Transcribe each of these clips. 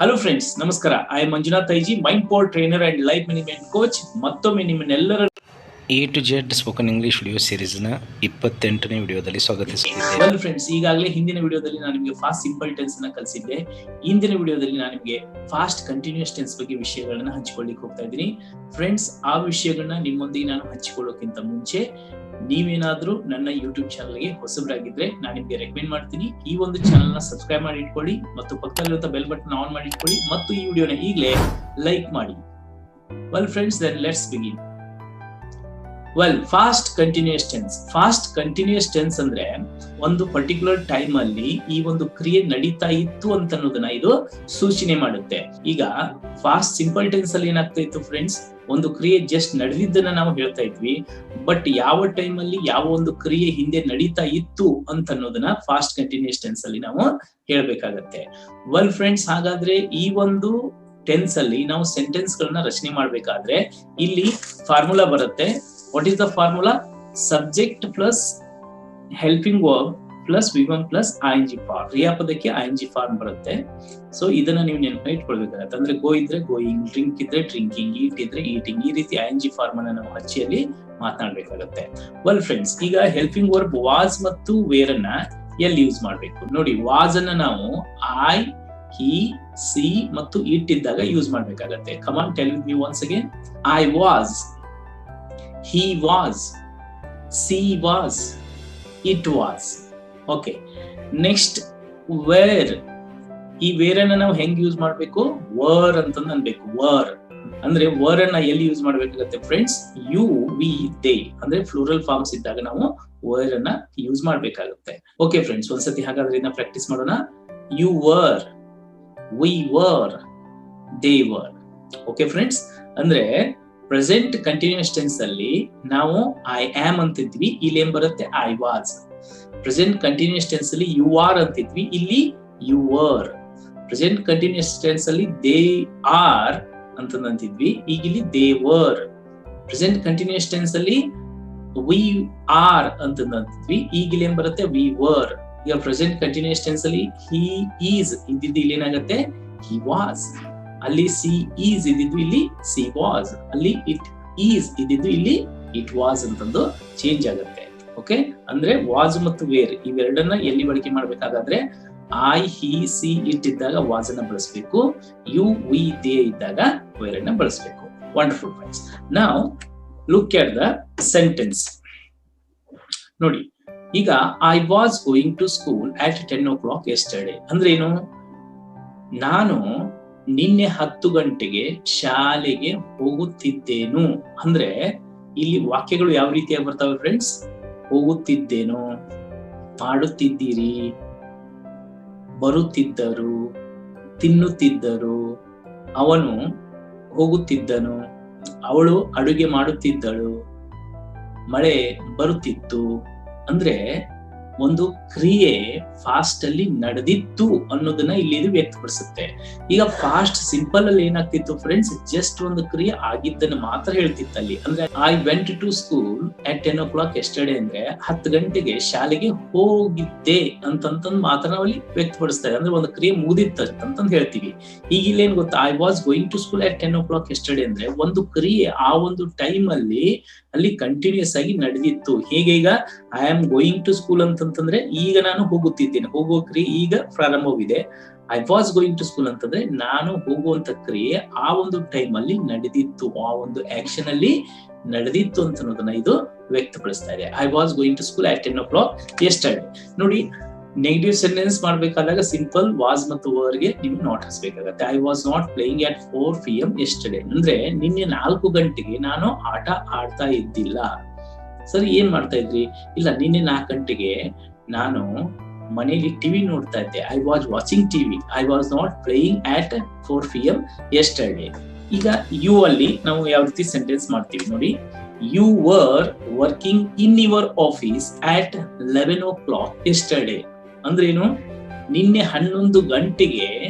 Hello friends ನಮಸ್ಕಾರ. I Manjunath IG mind power trainer and life management coach ಮತ್ತೊಮ್ಮೆ ನಿಮ್ಮನ್ನೆಲ್ಲರ A to Z spoken English video ಸೀರೀಸ್ನ ಇಪ್ಪತ್ತೆಂಟನೇ ವಿಡಿಯೋದಲ್ಲಿ ಸ್ವಾಗತಿಸುತ್ತಿದ್ದೇನೆ. Well friends ಈಗಾಗಲೇ ಹಿಂದಿನ ವಿಡಿಯೋದಲ್ಲಿ ನಾನು ನಿಮಗೆ ಫಾಸ್ಟ್ ಸಿಂಪಲ್ ಟೆನ್ಸ್ ಅನ್ನ ಕಲಿಸಿದ್ದೆ. ಇಂದಿನ ವಿಡಿಯೋದಲ್ಲಿ ನಾನು ನಿಮಗೆ ಫಾಸ್ಟ್ ಕಂಟಿನ್ಯೂಸ್ ಟೆನ್ಸ್ ಬಗ್ಗೆ ವಿಷಯಗಳನ್ನ ಹಂಚಿಕೊಳ್ಳಿಕ್ಕೆ ಹೋಗ್ತಾ ಇದ್ದೀನಿ. ಫ್ರೆಂಡ್ಸ್ ಆ ವಿಷಯಗಳನ್ನ ನಿಮ್ಮೊಂದಿಗೆ ನಾನು ಹಂಚಿಕೊಳ್ಳೋಕ್ಕಿಂತ ಮುಂಚೆ ನೀವೇನಾದ್ರೂ ನನ್ನ ಯೂಟ್ಯೂಬ್ ಚಾನಲ್ಗೆ ಹೊಸಬರಾಗಿದ್ರೆ ನಾನು ನಿಮ್ಗೆ ರೆಕಮೆಂಡ್ ಮಾಡ್ತೀನಿ. ಈ ಒಂದು ಚಾನಲ್ನ ಸಬ್ಸ್ಕ್ರೈಬ್ ಮಾಡಿ ಇಟ್ಕೊಳ್ಳಿ ಮತ್ತು ಪಕ್ಕದಲ್ಲಿರುವ ಬೆಲ್ ಬಟನ್ ಆನ್ ಮಾಡಿ ಇಟ್ಕೊಳ್ಳಿ ಮತ್ತು ಈ ವಿಡಿಯೋನ ಈಗಲೇ ಲೈಕ್ ಮಾಡಿ. Well friends then let's begin well past continuous tense past continuous tense ಅಂದ್ರೆ ಒಂದು ಪರ್ಟಿಕ್ಯುಲರ್ ಟೈಮ್ ಅಲ್ಲಿ ಈ ಒಂದು ಕ್ರಿಯೆ ನಡೀತಾ ಇತ್ತು ಅಂತ ಅನ್ನೋದನ್ನ ಇದು ಸೂಚನೆ ಮಾಡುತ್ತೆ. ಈಗ ಫಾಸ್ಟ್ ಸಿಂಪಲ್ ಟೆನ್ಸ್ ಅಲ್ಲಿ ಏನಾಗ್ತಾ ಇತ್ತು ಫ್ರೆಂಡ್ಸ್ ಒಂದು ಕ್ರಿಯೆ ಜಸ್ಟ್ ನಡೆದಿದ್ದನ್ನ ನಾವು ಹೇಳ್ತಾ ಇದ್ವಿ. ಬಟ್ ಯಾವ ಟೈಮ್ ಅಲ್ಲಿ ಯಾವ ಒಂದು ಕ್ರಿಯೆ ಹಿಂದೆ ನಡೀತಾ ಇತ್ತು ಅಂತ ಅನ್ನೋದನ್ನ ಫಾಸ್ಟ್ ಕಂಟಿನ್ಯೂಸ್ ಟೆನ್ಸ್ ಅಲ್ಲಿ ನಾವು ಹೇಳ್ಬೇಕಾಗತ್ತೆ. ವೆಲ್ ಫ್ರೆಂಡ್ಸ್ ಹಾಗಾದ್ರೆ ಈ ಒಂದು ಟೆನ್ಸ್ ಅಲ್ಲಿ ನಾವು ಸೆಂಟೆನ್ಸ್ ಗಳನ್ನ ರಚನೆ ಮಾಡ್ಬೇಕಾದ್ರೆ ಇಲ್ಲಿ ಫಾರ್ಮುಲಾ ಬರುತ್ತೆ. What is the formula subject plus helping verb plus V one plus I N G form ಕ್ರಿಯಾಪದಕ್ಕೆ I N G form ಬರುತ್ತೆ. ಸೊ ಇದನ್ನ ನೀವು ನೆನಪು ಇಟ್ಕೊಳ್ಬೇಕಾಗತ್ತೆ. ಅಂದ್ರೆ ಗೋ ಇದ್ರೆ ಗೋಯಿಂಗ್ ಡ್ರಿಂಕ್ ಇದ್ರೆ ಡ್ರಿಂಕಿಂಗ್ ಈಟ್ ಇದ್ರೆ ಈಟಿಂಗ್ ಈ ರೀತಿ ಐ ಎನ್ ಜಿ ಫಾರ್ಮ್ ಅನ್ನ ನಾವು ಹಚ್ಚಿಯಲ್ಲಿ ಮಾತನಾಡ್ಬೇಕಾಗತ್ತೆ. ವೆಲ್ ಫ್ರೆಂಡ್ಸ್ ಈಗ ಹೆಲ್ಪಿಂಗ್ ವರ್ಬ್ ವಾಸ್ ಮತ್ತು ವೇರ್ ಅನ್ನ ಎಲ್ಲಿ ಯೂಸ್ ಮಾಡ್ಬೇಕು? ನೋಡಿ ವಾಸ್ ಅನ್ನ ನಾವು ಐ ಹಿ ಸಿ ಮತ್ತು ಇಟ್ ಇದ್ದಾಗ ಯೂಸ್ ಮಾಡ್ಬೇಕಾಗತ್ತೆ. Come on tell me once again I was he was she was it was. Okay next were ಈ ವೇರ್ ಅನ್ನ ನಾವು ಹೆಂಗ್ ಯೂಸ್ ಮಾಡ್ಬೇಕು? ವರ್ ಅಂತಂದು ಅನ್ಬೇಕು. ವರ್ ಅಂದ್ರೆ ವರ್ ಅನ್ನ ಎಲ್ಲಿ ಯೂಸ್ ಮಾಡ್ಬೇಕಾಗತ್ತೆ ಫ್ರೆಂಡ್ಸ್ ಯು ವಿ ದೇ ಅಂದ್ರೆ ಫ್ಲೂರಲ್ ಫಾರ್ಮ್ಸ್ ಇದ್ದಾಗ ನಾವು ವರ್ ಅನ್ನ ಯೂಸ್ ಮಾಡ್ಬೇಕಾಗುತ್ತೆ. ಓಕೆ ಫ್ರೆಂಡ್ಸ್ ಒಂದ್ಸತಿ ಹಾಗಾದ್ರೆ ಇದನ್ನ ಪ್ರಾಕ್ಟೀಸ್ ಮಾಡೋಣ. You were we were they were okay friends ಅಂದ್ರೆ ಪ್ರೆಸೆಂಟ್ ಕಂಟಿನ್ಯೂಸ್ ಟೆನ್ಸ್ ಅಲ್ಲಿ ನಾವು ಐ ಆಮ್ ಅಂತಿದ್ವಿ ಇಲ್ಲಿ ಏನ್ ಬರುತ್ತೆ? I was present continuous tense ಅಲ್ಲಿ ಯು ಆರ್ ಅಂತಿದ್ವಿ. ಇಲ್ಲಿ you are present continuous tense ಅಲ್ಲಿ ದೇ ಆರ್ ಅಂತಂದಿದ್ವಿ ಈಗ ಇಲ್ಲಿ they were present continuous tense ಅಲ್ಲಿ ವಿ ಆರ್ ಅಂತಂದಿದ್ವಿ ಈಗ ಇಲ್ಲಿ ಏನ್ ಬರುತ್ತೆ? ವಿ ವರ್ ಈಗ ಪ್ರೆಸೆಂಟ್ ಕಂಟಿನ್ಯೂಸ್ ಟೆನ್ಸ್ ಅಲ್ಲಿ ಹಿ ಈಸ್ ಇದ್ದಿದ್ದು ಇಲ್ಲಿ ಏನಾಗುತ್ತೆ? ಹಿ ವಾಸ್ ಅಲ್ಲಿ ಸಿ ಈಸ್ ಇದ್ದಿದ್ದು ಇಲ್ಲಿ ಸಿ ವಾಸ್ ಅಲ್ಲಿ ಇಟ್ ಈಸ್ ಇದ್ದಿದ್ದು ಇಲ್ಲಿ ಇಟ್ ವಾಸ್ ಅಂತಂದು ಚೇಂಜ್ ಆಗುತ್ತೆ. ಓಕೆ? ಅಂದ್ರೆ ವಾಜ್ ಮತ್ತು ವೇರ್ ಇವೆರಡನ್ನ ಎಲ್ಲಿ ಬಳಕೆ ಮಾಡ್ಬೇಕಾದ್ರೆ ಐ ಹಿ ಸಿ ಇಟ್ ಇದ್ದಾಗ ವಾಜ್ ಅನ್ನ ಬಳಸಬೇಕು. ಯು ವಿ ದೇ ಇದ್ದಾಗ ವೇರ್ ಅನ್ನ ಬಳಸಬೇಕು. ವಂಡರ್ಫುಲ್ ಫ್ರೆಂಡ್ಸ್ ನಾವು ಲುಕ್ ಎಟ್ ದ ಸೆಂಟೆನ್ಸ್ ನೋಡಿ, ಈಗ I was going to school at ten o'clock yesterday ಅಂದ್ರೆ ಏನು? ನಾನು ನಿನ್ನೆ ಹತ್ತು ಗಂಟೆಗೆ ಶಾಲೆಗೆ ಹೋಗುತ್ತಿದ್ದೇನು. ಅಂದ್ರೆ, ಇಲ್ಲಿ ವಾಕ್ಯಗಳು ಯಾವ ರೀತಿಯಾಗಿ ಬರ್ತಾವೆ ಫ್ರೆಂಡ್ಸ್ ಹೋಗುತ್ತಿದ್ದೇನು ಮಾಡುತ್ತಿದ್ದೀರಿ ಬರುತ್ತಿದ್ದರು ತಿನ್ನುತ್ತಿದ್ದರು ಅವನು ಹೋಗುತ್ತಿದ್ದನು ಅವಳು ಅಡುಗೆ ಮಾಡುತ್ತಿದ್ದಳು ಮಳೆ ಬರುತ್ತಿತ್ತು ಅಂದ್ರೆ ಒಂದು ಕ್ರಿಯೆ ಫಾಸ್ಟ್ ಅಲ್ಲಿ ನಡೆದಿತ್ತು ಅನ್ನೋದನ್ನ ಇಲ್ಲಿ ಇದು ವ್ಯಕ್ತಪಡಿಸುತ್ತೆ. ಈಗ ಫಾಸ್ಟ್ ಸಿಂಪಲ್ ಅಲ್ಲಿ ಏನಾಗ್ತಿತ್ತು ಫ್ರೆಂಡ್ಸ್ ಜಸ್ಟ್ ಒಂದು ಕ್ರಿಯೆ ಆಗಿದ್ದನ್ನ ಮಾತ್ರ ಹೇಳ್ತಿತ್ತು ಅಲ್ಲಿ. ಅಂದ್ರೆ I went to school at ten o'clock yesterday ಅಂದ್ರೆ ಹತ್ತು ಗಂಟೆಗೆ ಶಾಲೆಗೆ ಹೋಗಿದ್ದೆ ಅಂತಂತಂದ್ ಮಾತ್ರ ಅಲ್ಲಿ ವ್ಯಕ್ತಪಡಿಸ್ತಾರೆ. ಅಂದ್ರೆ ಒಂದು ಕ್ರಿಯೆ ಮುಗಿದಿತ್ತು ಅಂತಂದ್ ಹೇಳ್ತೀವಿ. ಈಗ ಇಲ್ಲಿ ಏನ್ ಗೊತ್ತಾ? I was going to school at ten o'clock yesterday ಅಂದ್ರೆ ಒಂದು ಕ್ರಿಯೆ ಆ ಒಂದು ಟೈಮ್ ಅಲ್ಲಿ ಅಲ್ಲಿ ಕಂಟಿನ್ಯೂಸ್ ಆಗಿ ನಡೆದಿತ್ತು. ಹೇಗೆ ಈಗ? I am going to school ಅಂತಂತಂದ್ರೆ ಈಗ ನಾನು ಹೋಗುತ್ತಿದ್ದೇನೆ. ಹೋಗುವ ಕ್ರಿಯೆ ಈಗ ಪ್ರಾರಂಭವಿದೆ. I was going to school ಅಂತಂದ್ರೆ ನಾನು ಹೋಗುವಂತ ಕ್ರಿಯೆ ಆ ಒಂದು ಟೈಮ್ ಅಲ್ಲಿ ನಡೆದಿತ್ತು. ಆ ಒಂದು ಆಕ್ಷನ್ ಅಲ್ಲಿ ನಡೆದಿತ್ತು ಅಂತ ಇದು ವ್ಯಕ್ತಪಡಿಸ್ತಾ ಇದೆ. I was going to school at ten o'clock yesterday ನೋಡಿ ನೆಗೆಟಿವ್ ಸೆಂಟೆನ್ಸ್ ಮಾಡ್ಬೇಕಾದಾಗ ಸಿಂಪಲ್ ವಾಸ್ ಮತ್ತು ವರ್ಗೆ ನೀವು not ಹಚ್ಬೇಕಾಗತ್ತೆ I was not playing at four P M yesterday ಅಂದ್ರೆ ನಿನ್ನೆ ನಾಲ್ಕು ಗಂಟೆಗೆ ನಾನು ಆಟ ಆಡ್ತಾ ಇದ್ದಿಲ್ಲ. ಸರಿ, ಏನ್ ಮಾಡ್ತಾ ಇದ್ರಿ? ಇಲ್ಲ, ನಿನ್ನೆ ನಾಲ್ಕು ಗಂಟೆಗೆ ನಾನು ಮನೆಯಲ್ಲಿ ಟಿವಿ ನೋಡ್ತಾ ಇದ್ದೆ. I was watching TV I was not playing at four P M yesterday ಈಗ ಯು ಅಲ್ಲಿ ನಾವು ಯಾವ ರೀತಿ ಸೆಂಟೆನ್ಸ್ ಮಾಡ್ತೀವಿ ನೋಡಿ. You were working in your office at eleven o'clock yesterday ಅಂದ್ರೆ ಏನು ನಿನ್ನೆ ಹನ್ನೊಂದು ಗಂಟೆಗೆ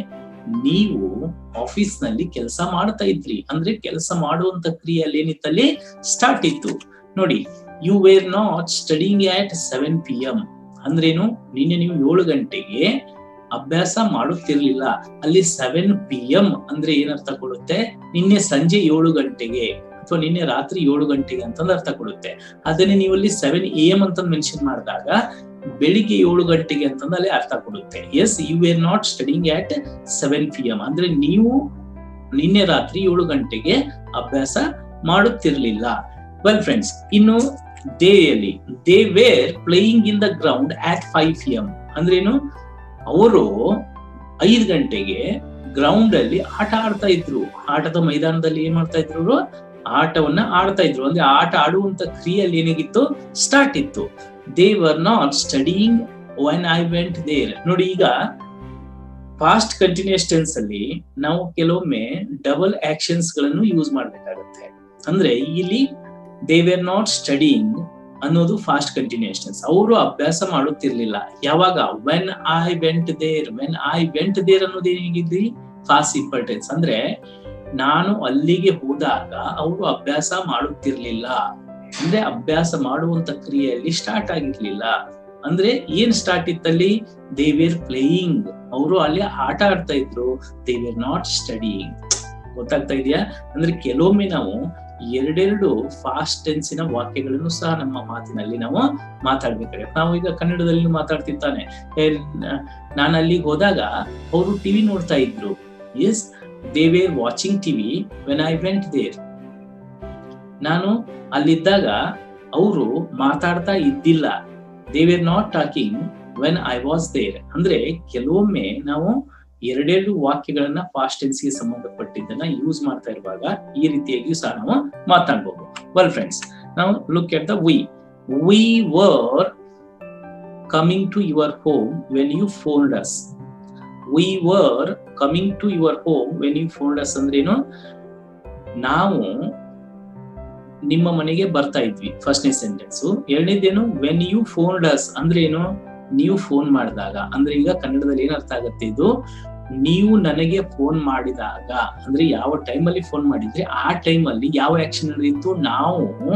ನೀವು ಆಫೀಸ್ನಲ್ಲಿ ಕೆಲಸ ಮಾಡ್ತಾ ಇದ್ರಿ. ಅಂದ್ರೆ ಕೆಲಸ ಮಾಡುವಂತ ಕ್ರಿಯೆಯಲ್ಲಿ ಏನಿತ್ತಲ್ಲಿ ಸ್ಟಾರ್ಟ್ ಇತ್ತು. ನೋಡಿ you were not studying at seven P M ಅಂದ್ರೇನು? ನಿನ್ನೆ ನೀವು ಏಳು ಗಂಟೆಗೆ ಅಭ್ಯಾಸ ಮಾಡುತ್ತಿರ್ಲಿಲ್ಲ. ಅಲ್ಲಿ ಸೆವೆನ್ ಪಿ ಎಂ ಅಂದ್ರೆ ಏನರ್ಥ ಕೊಡುತ್ತೆ? ನಿನ್ನೆ ಸಂಜೆ ಏಳು ಗಂಟೆಗೆ ಅಥವಾ ನಿನ್ನೆ ರಾತ್ರಿ ಏಳು ಗಂಟೆಗೆ ಅಂತಂದ್ರೆ ಅರ್ಥ ಕೊಡುತ್ತೆ. ಅದನ್ನೇ ನೀವು ಅಲ್ಲಿ ಸೆವೆನ್ ಎ ಎಂ ಅಂತ ಮೆನ್ಷನ್ ಮಾಡಿದಾಗ ಬೆಳಿಗ್ಗೆ ಏಳು ಗಂಟೆಗೆ ಅಂತಂದ ಅಲ್ಲಿ ಅರ್ಥ ಕೊಡುತ್ತೆ. Yes you are not studying at seven P M ಅಂದ್ರೆ ನೀವು ನಿನ್ನೆ ರಾತ್ರಿ ಏಳು ಗಂಟೆಗೆ ಅಭ್ಯಾಸ ಮಾಡುತ್ತಿರಲಿಲ್ಲ. ವೆಲ್ ಫ್ರೆಂಡ್ಸ್ ಇನ್ನು ದೇಯಲ್ಲಿ they were playing in the ground at five P M ಅಂದ್ರೇನು ಅವರು ಐದು ಗಂಟೆಗೆ ಗ್ರೌಂಡ್ ಅಲ್ಲಿ ಆಟ ಆಡ್ತಾ ಇದ್ರು. ಆಟದ ಮೈದಾನದಲ್ಲಿ ಏನ್ ಮಾಡ್ತಾ ಇದ್ರು? ಆಟವನ್ನ ಆಡ್ತಾ ಇದ್ರು. ಅಂದ್ರೆ ಆಟ ಆಡುವಂತ ಕ್ರಿಯೆಯಲ್ಲಿ ಏನಾಗಿತ್ತು? ಸ್ಟಾರ್ಟ್ ಇತ್ತು. They were not studying when I went there ನೋಡಿ ಈಗ ಫಾಸ್ಟ್ ಕಂಟಿನ್ಯೂಸ್ ಟೆನ್ಸ್ ಅಲ್ಲಿ ನಾವು ಕೆಲವೊಮ್ಮೆ ಡಬಲ್ ಆಕ್ಷನ್ಸ್ಗಳನ್ನು ಯೂಸ್ ಮಾಡಬೇಕಾಗುತ್ತೆ. ಅಂದ್ರೆ ಇಲ್ಲಿ ದೇ ವೆರ್ ನಾಟ್ ಸ್ಟಡಿಂಗ್ ಅನ್ನೋದು ಫಾಸ್ಟ್ ಕಂಟಿನ್ಯೂಸ್ ಟೆನ್ಸ್ ಅವರು ಅಭ್ಯಾಸ ಮಾಡುತ್ತಿರ್ಲಿಲ್ಲ. ಯಾವಾಗ? When I went there when I went there ಅನ್ನೋದು ಏನಿದ್ರಿ ಫಾಸ್ಟ್ ಸಿಂಪಲ್ ಟೆನ್ಸ್ ಅಂದ್ರೆ ನಾನು ಅಲ್ಲಿಗೆ ಹೋದಾಗ ಅವರು ಅಭ್ಯಾಸ ಮಾಡುತ್ತಿರ್ಲಿಲ್ಲ. ಅಂದ್ರೆ ಅಭ್ಯಾಸ ಮಾಡುವಂತ ಕ್ರಿಯೆಯಲ್ಲಿ ಸ್ಟಾರ್ಟ್ ಆಗಿರ್ಲಿಲ್ಲ. ಅಂದ್ರೆ ಏನ್ ಸ್ಟಾರ್ಟ್ ಇತ್ತಲ್ಲಿ? ದೇ ಪ್ಲೇಯಿಂಗ್ ಅವರು ಅಲ್ಲಿ ಆಟ ಆಡ್ತಾ ಇದ್ರು. ದೇ ವೇರ್ ನಾಟ್ ಸ್ಟಡಿಂಗ್ ಗೊತ್ತಾಗ್ತಾ ಇದೆಯಾ? ಅಂದ್ರೆ ಕೆಲವೊಮ್ಮೆ ನಾವು ಎರಡೆರಡು ಫಾಸ್ಟ್ ಟೆನ್ಸಿನ ವಾಕ್ಯಗಳನ್ನು ಸಹ ನಮ್ಮ ಮಾತಿನಲ್ಲಿ ನಾವು ಮಾತಾಡ್ಬೇಕಾರೆ ನಾವು ಈಗ ಕನ್ನಡದಲ್ಲಿ ಮಾತಾಡ್ತಿರ್ತಾನೆ. ನಾನು ಅಲ್ಲಿಗೆ ಹೋದಾಗ ಅವರು ಟಿವಿ ನೋಡ್ತಾ ಇದ್ರು. Yes they were watching TV when I went there ನಾನು ಅಲ್ಲಿದ್ದಾಗ ಅವರು ಮಾತಾಡ್ತಾ ಇದ್ದಿಲ್ಲ. They were not talking when I was there ಅಂದ್ರೆ ಕೆಲವೊಮ್ಮೆ ನಾವು ಎರಡೆರಡು ವಾಕ್ಯಗಳನ್ನ ಫಾಸ್ಟ್ ಟೆನ್ಸ್ಗೆ ಸಂಬಂಧಪಟ್ಟಿದ್ದನ್ನ ಯೂಸ್ ಮಾಡ್ತಾ ಇರುವಾಗ ಈ ರೀತಿಯಾಗಿ ಸಹ ನಾವು ಮಾತಾಡ್ಬೋದು. ವೆಲ್ ಫ್ರೆಂಡ್ಸ್ ನಾವು look at the we we were coming to your home when you phoned us we were coming to your home when you phoned us ಅಂದ್ರೇನು ನಾವು ನಿಮ್ಮ ಮನೆಗೆ ಬರ್ತಾ ಇದ್ವಿ ಫಸ್ಟ್ನೇ ಸೆಂಟೆನ್ಸ್ ಎರಡನೇದೇನು ವೆನ್ ಯು ಫೋನ್ ಡಸ್ ಅಂದ್ರೆ ಏನು? ನೀವು ಫೋನ್ ಮಾಡಿದಾಗ. ಅಂದ್ರೆ ಈಗ ಕನ್ನಡದಲ್ಲಿ ಏನ್ ಅರ್ಥ ಆಗತ್ತೆ ಇದು? ನೀವು ನನಗೆ ಫೋನ್ ಮಾಡಿದಾಗ. ಅಂದ್ರೆ ಯಾವ ಟೈಮಲ್ಲಿ ಫೋನ್ ಮಾಡಿದ್ರೆ? ಆ ಟೈಮಲ್ಲಿ ಯಾವ ಆಕ್ಷನ್ ನಡೆದಿತ್ತು? ನಾವು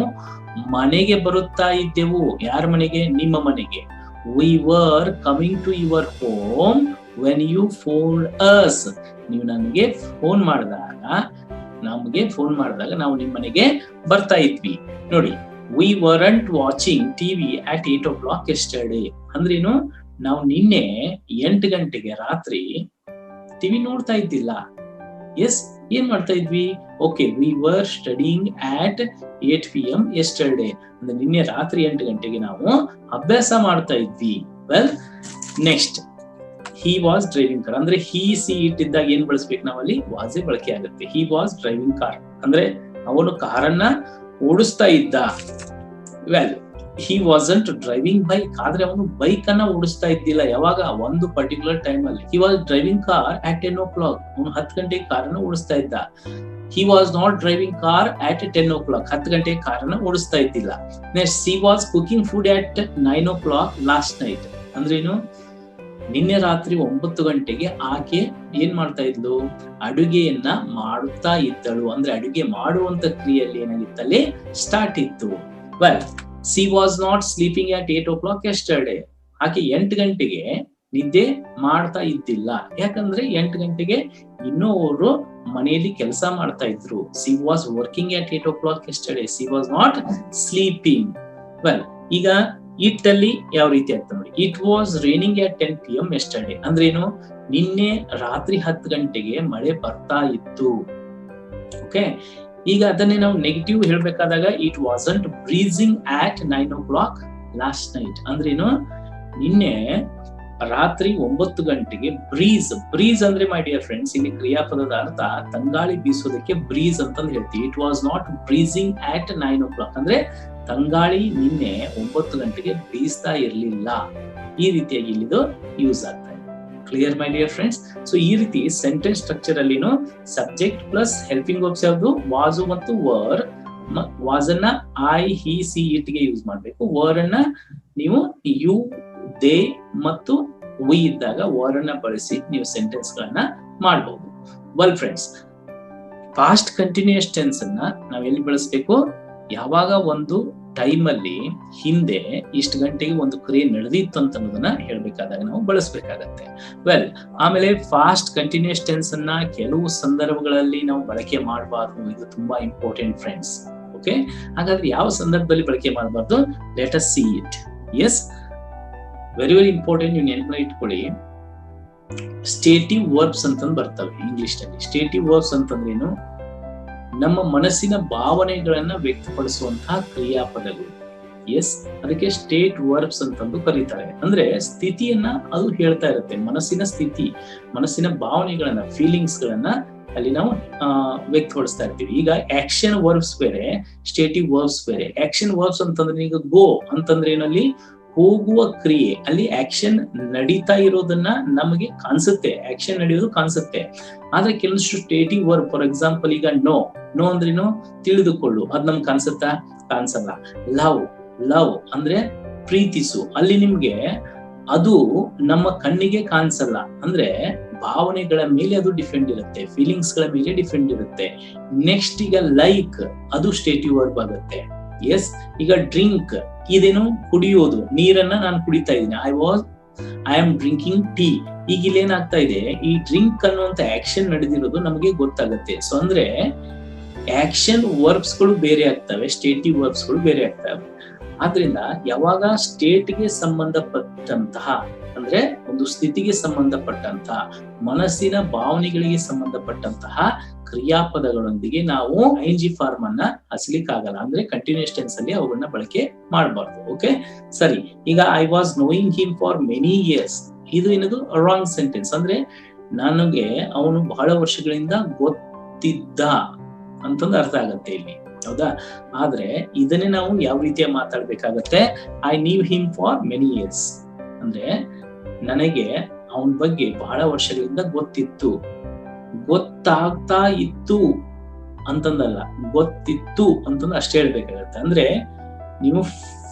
ಮನೆಗೆ ಬರುತ್ತಾ ಇದ್ದೆವು. ಯಾರ ಮನೆಗೆ? ನಿಮ್ಮ ಮನೆಗೆ. We were coming to your home when you phone us ನೀವು ನನಗೆ ಫೋನ್ ಮಾಡಿದಾಗ ನಮಗೆ ಫೋನ್ ಮಾಡಿದಾಗ ನಾವು ನಿಮ್ಮ ಮನೆಗೆ ಬರ್ತಾ ಇದ್ವಿ. ನೋಡಿ we weren't watching TV at eight o'clock yesterday ಅಂದ್ರೇನು, ನಾವು ನಿನ್ನೆ ಎಂಟು ಗಂಟೆಗೆ ರಾತ್ರಿ ಟಿವಿ ನೋಡ್ತಾ ಇದ್ದಿಲ್ಲ. ಎಸ್ ಏನ್ ಮಾಡ್ತಾ ಇದ್ವಿ? Okay we were studying at eight P M yesterday ಅಂದ್ರೆ ನಿನ್ನೆ ರಾತ್ರಿ ಎಂಟು ಗಂಟೆಗೆ ನಾವು ಅಭ್ಯಾಸ ಮಾಡ್ತಾ ಇದ್ವಿ. Well next he was driving car ಅಂದ್ರೆ ಹಿ ಸಿ ಇಟ್ಟಿದ್ದಾಗ ಏನ್ ಬಳಸ್ಬೇಕು ನಾವಲ್ಲಿ? ವಾಸೆ ಬಳಕೆ ಆಗುತ್ತೆ. ಹಿ ವಾಸ್ ಡ್ರೈವಿಂಗ್ ಕಾರ್ ಅಂದ್ರೆ ಅವನು ಕಾರನ್ನ ಓಡಿಸ್ತಾ ಇದ್ದ well he wasn't driving bike ಆದ್ರೆ ಅವನು ಬೈಕ್ ಅನ್ನ ಓಡಿಸ್ತಾ ಇದ್ದಿಲ್ಲ. ಯಾವಾಗ? ಒಂದು ಪರ್ಟಿಕ್ಯುಲರ್ ಟೈಮ್ ಅಲ್ಲಿ. He was driving car at ten o'clock ಅವನು ಹತ್ತು ಗಂಟೆಗೆ ಕಾರನ್ನ ಓಡಿಸ್ತಾ ಇದ್ದ. He was not driving car at ten o'clock ಹತ್ತು ಗಂಟೆಗೆ ಕಾರನ್ನ ಓಡಿಸ್ತಾ ಇದ್ದಿಲ್ಲ. Next she was cooking food at nine o'clock last night ಅಂದ್ರೇನು ನಿನ್ನೆ ರಾತ್ರಿ ಒಂಬತ್ತು ಗಂಟೆಗೆ ಆಕೆ ಏನ್ ಮಾಡ್ತಾ ಇದ್ಲು? ಅಡುಗೆಯನ್ನ ಮಾಡುತ್ತಾ ಇದ್ದಳು. ಅಂದ್ರೆ ಅಡುಗೆ ಮಾಡುವಂತ ಕ್ರಿಯೆಯಲ್ಲಿ ಏನಾಗಿತ್ತಲ್ಲಿ? ಸ್ಟಾರ್ಟ್ ಇತ್ತು. Well she was not sleeping at eight o'clock yesterday ಆಕೆ ಎಂಟು ಗಂಟೆಗೆ ನಿದ್ದೆ ಮಾಡ್ತಾ ಇದ್ದಿಲ್ಲ. ಯಾಕಂದ್ರೆ ಎಂಟು ಗಂಟೆಗೆ ಇನ್ನೂ ಅವರು ಮನೆಯಲ್ಲಿ ಕೆಲಸ ಮಾಡ್ತಾ ಇದ್ರು. She was working at eight o'clock yesterday she was not sleeping well ಈಗ ಇಟ್ ಅಲ್ಲಿ ಯಾವ ರೀತಿ ಆಗ್ತದೆ ನೋಡಿ. It was raining at ten P M ಅಂದ್ರೆ ಏನು ನಿನ್ನೆ ರಾತ್ರಿ ಹತ್ತು ಗಂಟೆಗೆ ಮಳೆ ಬರ್ತಾ ಇತ್ತು. ಓಕೆ ಈಗ ಅದನ್ನೇ ನಾವು negative ಹೇಳ್ಬೇಕಾದಾಗ it wasn't breezing at nine o'clock last night ಅಂದ್ರೇನು? ನಿನ್ನೆ ರಾತ್ರಿ ಒಂಬತ್ತು ಗಂಟೆಗೆ ಬ್ರೀಸ್ ಬ್ರೀಸ್ ಅಂದ್ರೆ ಮೈ ಡಿಯರ್ ಫ್ರೆಂಡ್ಸ್ ಇಲ್ಲಿ ಕ್ರಿಯಾಪದದ ಅರ್ಥ ತಂಗಾಳಿ ಬೀಸೋದಕ್ಕೆ ಬ್ರೀಸ್ ಅಂತಂದು ಹೇಳ್ತೀವಿ. It was not breezing at nine o'clock ಅಂದ್ರೆ ತಂಗಾಳಿ ನಿನ್ನೆ ಒಂಬತ್ತು ಗಂಟೆಗೆ ಬೀಸ್ತಾ ಇರಲಿಲ್ಲ. ಈ ರೀತಿಯಾಗಿ ಇಲ್ಲಿದು ಯೂಸ್ ಆಗ್ತದೆ clear my dear friends so ಈ ರೀತಿ ಸೆಂಟೆನ್ಸ್ ಸ್ಟ್ರಕ್ಚರ್ ಅಲ್ಲಿನು ಸಬ್ಜೆಕ್ಟ್ ಪ್ಲಸ್ ಹೆಲ್ಪಿಂಗ್ ವರ್ಬ್ಸ್ ಯಾವುದು? ವಾಜು ಮತ್ತು ವರ್ ವಾಸ್ ಅನ್ನ ಐ ಹಿ ಸಿ ಇಟ್ಗೆ ಯೂಸ್ ಮಾಡಬೇಕು. ವರ್ ಅನ್ನ ನೀವು ಯು ದೇ ಮತ್ತು ವಿ ಇದ್ದಾಗ ವರ್ ಅನ್ನ ಬಳಸಿ ನೀವು ಸೆಂಟೆನ್ಸ್ ಗಳನ್ನ ಮಾಡಬಹುದು well friends past continuous tense ಅನ್ನ ನಾವ್ ಎಲ್ಲಿ ಬಳಸಬೇಕು? ಯಾವಾಗ ಒಂದು ಟೈಮ್ ಅಲ್ಲಿ ಹಿಂದೆ ಇಷ್ಟು ಗಂಟೆಗೆ ಒಂದು ಕ್ರಿಯೆ ನಡೆದಿತ್ತು ಅಂತ ಅನ್ನೋದನ್ನ ಹೇಳ್ಬೇಕಾದಾಗ ನಾವು ಬಳಸ್ಬೇಕಾಗತ್ತೆ. ವೆಲ್ ಆಮೇಲೆ ಫಾಸ್ಟ್ ಕಂಟಿನ್ಯೂಸ್ ಟೆನ್ಸ್ ಅನ್ನ ಕೆಲವು ಸಂದರ್ಭಗಳಲ್ಲಿ ನಾವು ಬಳಕೆ ಮಾಡಬಾರ್ದು. ಇದು ತುಂಬಾ ಇಂಪಾರ್ಟೆಂಟ್ ಫ್ರೆಂಡ್ಸ್ ಓಕೆ ಹಾಗಾದ್ರೆ ಯಾವ ಸಂದರ್ಭದಲ್ಲಿ ಬಳಕೆ ಮಾಡಬಾರ್ದು? Let us see it is very very important ನೀವು ನೆನಪು ಇಟ್ಕೊಳ್ಳಿ ಸ್ಟೇಟಿವ್ ವರ್ಬ್ಸ್ ಅಂತಂದು ಬರ್ತವೆ ಇಂಗ್ಲಿಷ್ನಲ್ಲಿ ಸ್ಟೇಟಿವ್ ವರ್ಬ್ಸ್ ಅಂತಂದ್ರೇನು ನಮ್ಮ ಮನಸ್ಸಿನ ಭಾವನೆಗಳನ್ನ ವ್ಯಕ್ತಪಡಿಸುವಂತಹ ಕ್ರಿಯಾಪದಗಳು. ಎಸ್ ಅದಕ್ಕೆ ಸ್ಟೇಟ್ ವರ್ಬ್ಸ್ ಅಂತಂದು ಕರೀತಾರೆ. ಅಂದ್ರೆ ಸ್ಥಿತಿಯನ್ನ ಅದು ಹೇಳ್ತಾ ಇರುತ್ತೆ. ಮನಸ್ಸಿನ ಸ್ಥಿತಿ, ಮನಸ್ಸಿನ ಭಾವನೆಗಳನ್ನ ಫೀಲಿಂಗ್ಸ್ ಗಳನ್ನ ಅಲ್ಲಿ ನಾವು ವ್ಯಕ್ತಪಡಿಸ್ತಾ ಇರ್ತೀವಿ. ಈಗ ಆಕ್ಷನ್ ವರ್ಬ್ಸ್ ಬೇರೆ ಸ್ಟೇಟಿವ್ ವರ್ಬ್ಸ್ ಬೇರೆ. ಆಕ್ಷನ್ ವರ್ಬ್ಸ್ ಅಂತಂದ್ರೆ ಈಗ ಗೋ ಅಂತಂದ್ರೆ ಏನಲ್ಲಿ? ಹೋಗುವ ಕ್ರಿಯೆ, ಅಲ್ಲಿ ಆಕ್ಷನ್ ನಡೀತಾ ಇರೋದನ್ನ ನಮಗೆ ಕಾಣಿಸುತ್ತೆ. ಆಕ್ಷನ್ ನಡೆಯೋದು ಕಾಣಿಸುತ್ತೆ. ಆದ್ರೆ ಕೆಲವಷ್ಟು ಸ್ಟೇಟಿವ್ ವರ್ಬ್ ಫಾರ್ ಎಕ್ಸಾಂಪಲ್ ಈಗ ನೋ ನೋ ಅಂದ್ರೇನು ತಿಳಿದುಕೊಳ್ಳು. ಅದ್ ನಮ್ಗೆ ಕಾಣಿಸುತ್ತಾ? ಕಾಣಿಸಲ್ಲ. ಲವ್ ಲವ್ ಅಂದ್ರೆ ಪ್ರೀತಿಸು. ಅಲ್ಲಿ ನಿಮ್ಗೆ ಅದು ನಮ್ಮ ಕಣ್ಣಿಗೆ ಕಾಣಿಸಲ್ಲ. ಅಂದ್ರೆ ಭಾವನೆಗಳ ಮೇಲೆ ಅದು ಡಿಫೆಂಡ್ ಇರುತ್ತೆ. ಫೀಲಿಂಗ್ಸ್ಗಳ ಮೇಲೆ ಡಿಫೆಂಡ್ ಇರುತ್ತೆ. ನೆಕ್ಸ್ಟ್ ಈಗ ಲೈಕ್ ಅದು ಸ್ಟೇಟಿವ್ ವರ್ಬ್ ಆಗುತ್ತೆ. ಎಸ್ ಈಗ ಡ್ರಿಂಕ್ ಇದೇನು ಕುಡಿಯೋದು, ನೀರನ್ನ ನಾನು ಕುಡಿತಾ ಇದ್ದೀನಿ. I was I am drinking tea ಈಗ ಇಲ್ಲೇನಾಗ್ತಾ ಇದೆ, ಈ ಡ್ರಿಂಕ್ ಅನ್ನುವಂತ ಆಕ್ಷನ್ ನಡೆದಿರೋದು ನಮಗೆ ಗೊತ್ತಾಗುತ್ತೆ. ಸೊ ಅಂದ್ರೆ ಆಕ್ಷನ್ ವರ್ಬ್ಸ್ಗಳು ಬೇರೆ ಆಗ್ತವೆ ಸ್ಟೇಟಿವ್ ವರ್ಬ್ಸ್ಗಳು ಬೇರೆ ಆಗ್ತವೆ. ಆದ್ರಿಂದ ಯಾವಾಗ ಸ್ಟೇಟ್ಗೆ ಸಂಬಂಧಪಟ್ಟಂತಹ, ಅಂದ್ರೆ ಒಂದು ಸ್ಥಿತಿಗೆ ಸಂಬಂಧಪಟ್ಟಂತಹ, ಮನಸ್ಸಿನ ಭಾವನೆಗಳಿಗೆ ಸಂಬಂಧಪಟ್ಟಂತಹ ಕ್ರಿಯಾಪದಗಳೊಂದಿಗೆ ನಾವು ಐನ್ ಜಿ ಫಾರ್ಮ್ ಅನ್ನ ಹಸಲಿಕ್ಕಾಗಲ್ಲ. ಅಂದ್ರೆ ಕಂಟಿನ್ಯೂಸ್ ಟೆನ್ಸ್ ಅಲ್ಲಿ ಅವುಗಳನ್ನ ಬಳಕೆ ಮಾಡಬಾರ್ದು. ಓಕೆ ಸರಿ. ಈಗ I was knowing him for many years ಇದು ಏನದು? ರಾಂಗ್ ಸೆಂಟೆನ್ಸ್ ಅಂದ್ರೆ ನನಗೆ ಅವನು ಬಹಳ ವರ್ಷಗಳಿಂದ ಗೊತ್ತಿದ್ದ ಅಂತಂದು ಅರ್ಥ ಆಗತ್ತೆ ಇಲ್ಲಿ. ಹೌದಾ? ಆದ್ರೆ ಇದನ್ನೇ ನಾವು ಯಾವ ರೀತಿಯ ಮಾತಾಡ್ಬೇಕಾಗತ್ತೆ? I knew him for many years ಅಂದ್ರೆ ನನಗೆ ಅವನ ಬಗ್ಗೆ ಬಹಳ ವರ್ಷಗಳಿಂದ ಗೊತ್ತಿತ್ತು. ಗೊತ್ತಾಗ್ತಾ ಇತ್ತು ಅಂತಂದಲ್ಲ, ಗೊತ್ತಿತ್ತು ಅಂತಂದ್ರೆ ಅಷ್ಟೇ ಹೇಳ್ಬೇಕಾಗತ್ತೆ. ಅಂದ್ರೆ ನೀವು